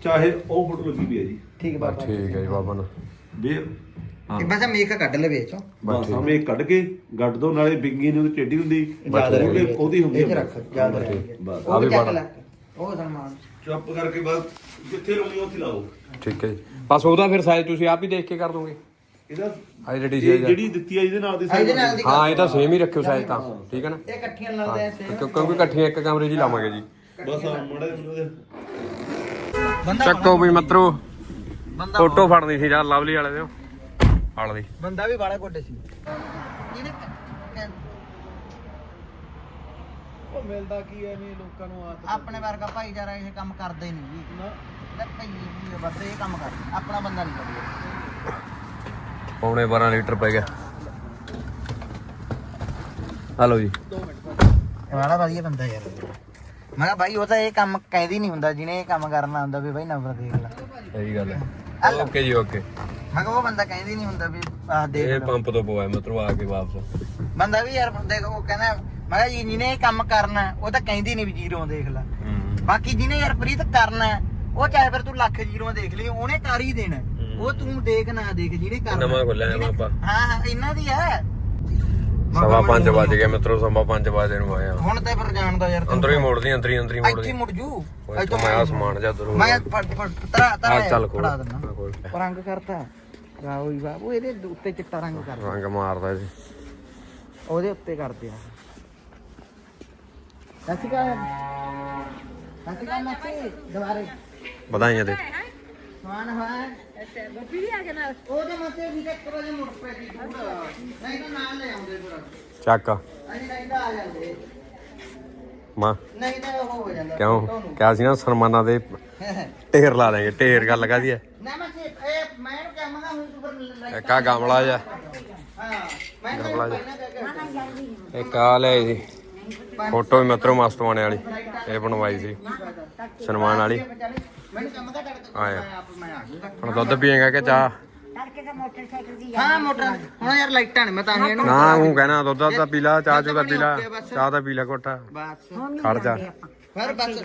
ਚਾਹੇ ਉਹ ਫੋਟੋ ਲੱਗੀ ਵੀ ਹੈ ਜੀ। ਠੀਕ ਹੈ ਬਾਬਾ ਠੀਕ ਹੈ ਜੀ ਬਾਬਾ ਨੂੰ। ਵੀ ਤੇ ਬਸ ਮੇਕ ਕੱਢ ਲੈ ਵਿੱਚੋਂ ਬਸ ਸਾਹਮਣੇ ਕੱਢ ਕੇ ਗੱਡ ਦੋ ਨਾਲੇ ਬਿੰਗੀ ਨੂੰ ਟੇਢੀ ਹੁੰਦੀ। ਯਾਦ ਉਹਦੇ- ਰੱਖੀ ਉਹਦੀ ਹੁੰਦੀ ਇਹ 'ਚ ਰੱਖ ਯਾਦ ਰੱਖ। ਬਸ। ਉਹ ਵੀ ਚੱਕ ਲੈ। ਉਹ ਸਨਮਾਨ। ਚੁੱਪ ਕਰਕੇ ਬਸ ਜਿੱਥੇ ਲਾਉਣੀ ਉੱਥੇ ਲਾਓ ਠੀਕ ਹੈ ਜੀ। ਬਸ ਉਹਦਾ ਫਿਰ ਸਾਈਜ਼ ਤੁਸੀਂ ਆਪ ਹੀ ਦੇਖ ਕੇ ਕਰ ਦੋਗੇ। ਇਹਦਾ ਆ ਜਿਹੜੀ ਇਹ ਜਿਹੜੀ ਦਿੱਤੀ ਆ ਇਹਦੇ ਨਾਲ ਦੀ ਇਹਦੇ ਨਾਲ ਦੀ ਹਾਂ ਇਹ ਤਾਂ ਸੇਮ ਹੀ ਰੱਖਿਓ ਸਾਈਜ਼ ਤਾਂ। ਠੀਕ ਹੈ ਨਾ? ਇਹ ਇਕੱਠੀਆਂ ਲਾਉਂਦੇ ਐ ਕਿਉਂ- ਕਿਉਂਕਿ ਇਕੱਠੀਆਂ ਇੱਕ ਕਮਰੇ 'ਚ ਹੀ ਲਾਵਾਂਗੇ ਜੀ। ਬਸ ਮੜੇ ਉਹਦੇ ਚੱਕੋ ਵੀ ਮਤਰੋ। ਫੋਟੋ ਫੜਨੀ ਸੀ ਯਾਰ ਲਵਲੀ ਵਾਲੇ ਦੇ। ਫੜ ਲਈ। ਬੰਦਾ ਵੀ ਬਾਲਾ ਗੋਡੇ ਸੀ। ਉਹ ਮਿਲਦਾ ਕੀ ਐ ਨਹੀਂ ਲੋਕਾਂ ਨੂੰ ਆਦਤ ਆਪਣੇ ਵਰਗਾ ਭਾਈਚਾਰਾ ਇਹ ਕੰਮ ਕਰਦਾ ਨਹੀਂ। ਜੀ ਬਸ ਇਹ ਕੰਮ ਆਪਣਾ ਬੰਦਾ ਨਹੀਂ ਪੌਣੇ 12 ਲੀਟਰ ਪੈ ਗਿਆ। ਹਲੋ ਜੀ। ਬੜਾ ਵਧੀਆ ਬੰਦਾ ਯਾਰ। ਮੈਂ ਕਿਹਾ ਭਾਈ ਉਹ ਤਾਂ ਇਹ ਕੰਮ ਕਹਿੰਦੀ ਨਹੀਂ ਹੁੰਦਾ ਜਿਹਨੇ ਇਹ ਕੰਮ ਕਰਨਾ ਹੁੰਦਾ ਵੀ ਭਾਈ ਨੰਬਰ ਦੇਖ ਲੈ। ਸਹੀ ਗੱਲ ਹੈ। ਓਕੇ ਜੀ ਓਕੇ। ਮੈਂ ਕਿਹਾ ਉਹ ਬੰਦਾ ਕਹਿੰਦੀ ਨਹੀਂ ਹੁੰਦਾ ਵੀ ਆਹ ਦੇਖ ਇਹ ਲਓ। ਪੰਪ ਤੋਂ ਪਵਾਇਆ ਮਤਰੋ ਆ ਕੇ ਵਾਪਸ। ਬੰਦਾ ਵੀ ਯਾਰ ਦੇਖ ਉਹ ਕਹਿੰਦਾ ਮੈਂ ਕਿਹਾ ਜੀ ਜਿਹਨੇ ਇਹ ਕੰਮ ਕਰਨਾ ਉਹ ਤਾਂ ਕਹਿੰਦੀ ਨਹੀਂ ਵੀ ਜੀਰੋ ਦੇਖ ਲੈ। ਬਾਕੀ ਜਿਹਨੇ ਯਾਰ ਪ੍ਰੀਤ ਕਰਨਾ ਹੈ, ਉਹ ਚਾਹੇ ਫਿਰ ਤੂੰ ਲੱਖ ਜੀਰੋ ਦੇਖ ਲਈ ਉਹਨੇ ਕਰ ਹੀ ਦੇਣਾ। ਉਹ ਤੂੰ ਦੇਖ ਨਾ ਦੇਖ ਜਿਹਨੇ ਕਰਨਾ ਨਵਾਂ ਖੋਲਿਆ ਹੈ। ਹਾਂ ਹਾਂ ਇਹਨਾਂ ਦੀ ਹੈ। ਸਵਾ 5 ਵਜ ਗਏ ਮਿੱਤਰੋ ਸਵਾ 5 ਵਜੇ ਨੂੰ ਆਇਆ ਹੁਣ ਤੇ ਫਿਰ ਜਾਣਦਾ ਯਾਰ ਤੂੰ। ਅੰਦਰੋਂ ਹੀ ਮੋੜਦੀ ਅੰਦਰ ਹੀ ਅੰਦਰ ਹੀ ਇੱਥੇ ਮੋੜਦੀ ਹੀ ਮੁੜ ਜੂ। ਤੋਂ ਮੈਂ ਆ ਸਮਾਨ ਜਾ ਦਰੂ ਮੈਂ ਫੜ ਫੜ ਤਰਾ ਤਰਾ ਆ ਚੱਲ ਦਿੰਦਾ। ਖੋਲ। ਰੰਗ ਕਰਤਾ। ਵਾਹ ਬਾਬੂ ਇਹਦੇ ਉੱਤੇ ਚਿੱਟਾ ਰੰਗ ਕਰ ਰੰਗ ਮਾਰਦਾ ਜੀ। ਉਹਦੇ ਉੱਤੇ ਕਰਦੇ ਆ। ਸਤਿ ਸ਼੍ਰੀ ਅਕਾਲ। ਸਤਿ ਸ਼੍ਰੀ ਅਕਾਲ ਦੁਬਾਰੇ। ਵਧਾਈਆਂ ਦੇ। ਹੋਇਆ ਅੱਛਾ ਬੱਪੀ ਵੀ ਆ ਗਿਆ ਨਾਲ? ਉਹਦੇ ਮੱਥੇ ਵੀ ਤੇ ਮੁੜ ਪਏ ਸੀ ਦੂਰ ਨਹੀਂ ਤਾਂ ਨਾਲ ਲੈ ਆਉਂਦੇ ਫਿਰ। ਚੱਕ। ਅਸੀਂ ਨਹੀਂ ਤਾਂ ਆ ਜਾਂਦੇ। ਮਾਂ। ਨਹੀਂ ਤਾਂ ਉਹ ਹੋ ਜਾਂਦਾ। ਕਿਉਂ? ਕਿਆ ਸੀ ਨਾ ਸਨਮਾਨਾਂ ਦੇ ਢੇਰ ਲਾ ਦੇਗੇ ਢੇਰ ਗੱਲ ਕਾਦੀ ਹੈ ਨਾ ਮੈਂ ਸੀ ਇਹ ਮੈਂ ਨੂੰ ਕਹਾਂਗਾ ਹੁਣ ਤੂੰ ਫਿਰ ਲਾਈਟ ਇੱਕ ਆ ਗਮਲਾ ਜਾ ਹਾਂ ਮੈਂ ਤਾਂ ਗਮਲਾ ਕੇ ਇੱਕ ਆ ਲੈ ਸੀ ਫੋਟੋ ਵੀ ਮਤਰੋ ਮਸਤ ਵਾਲੀ। ਇਹ ਬਣਵਾਈ ਸੀ। ਸਨਮਾਨ ਵਾਲੀ। ਮੈਨੂੰ ਕੰਮ ਦਾ ਟੜਕ ਆਇਆ। ਆਪ ਮੈਂ ਆ ਜਾਊਂਗਾ ਹੁਣ ਦੁੱਧ ਪੀਏਗਾ ਕਿ ਚਾਹ? ਹਾਂ ਮੋਟਰ ਹੁਣ ਯਾਰ ਲਾਈਟਾਂ ਨੇ ਮੈਂ ਤਾਂ ਹੀ ਇਹਨੂੰ ਨਾ ਉਹ ਕਹਿਣਾ ਦੁੱਧ ਦਾ ਪੀ ਲਾ ਚਾਹ ਚੂ ਦਾ ਪੀ ਲਾ। ਚਾਹ ਦਾ ਪੀ ਲਾ ਘੋਟਾ। ਬਸ। ਖੜ ਜਾ। ਫਿਰ ਬਸ।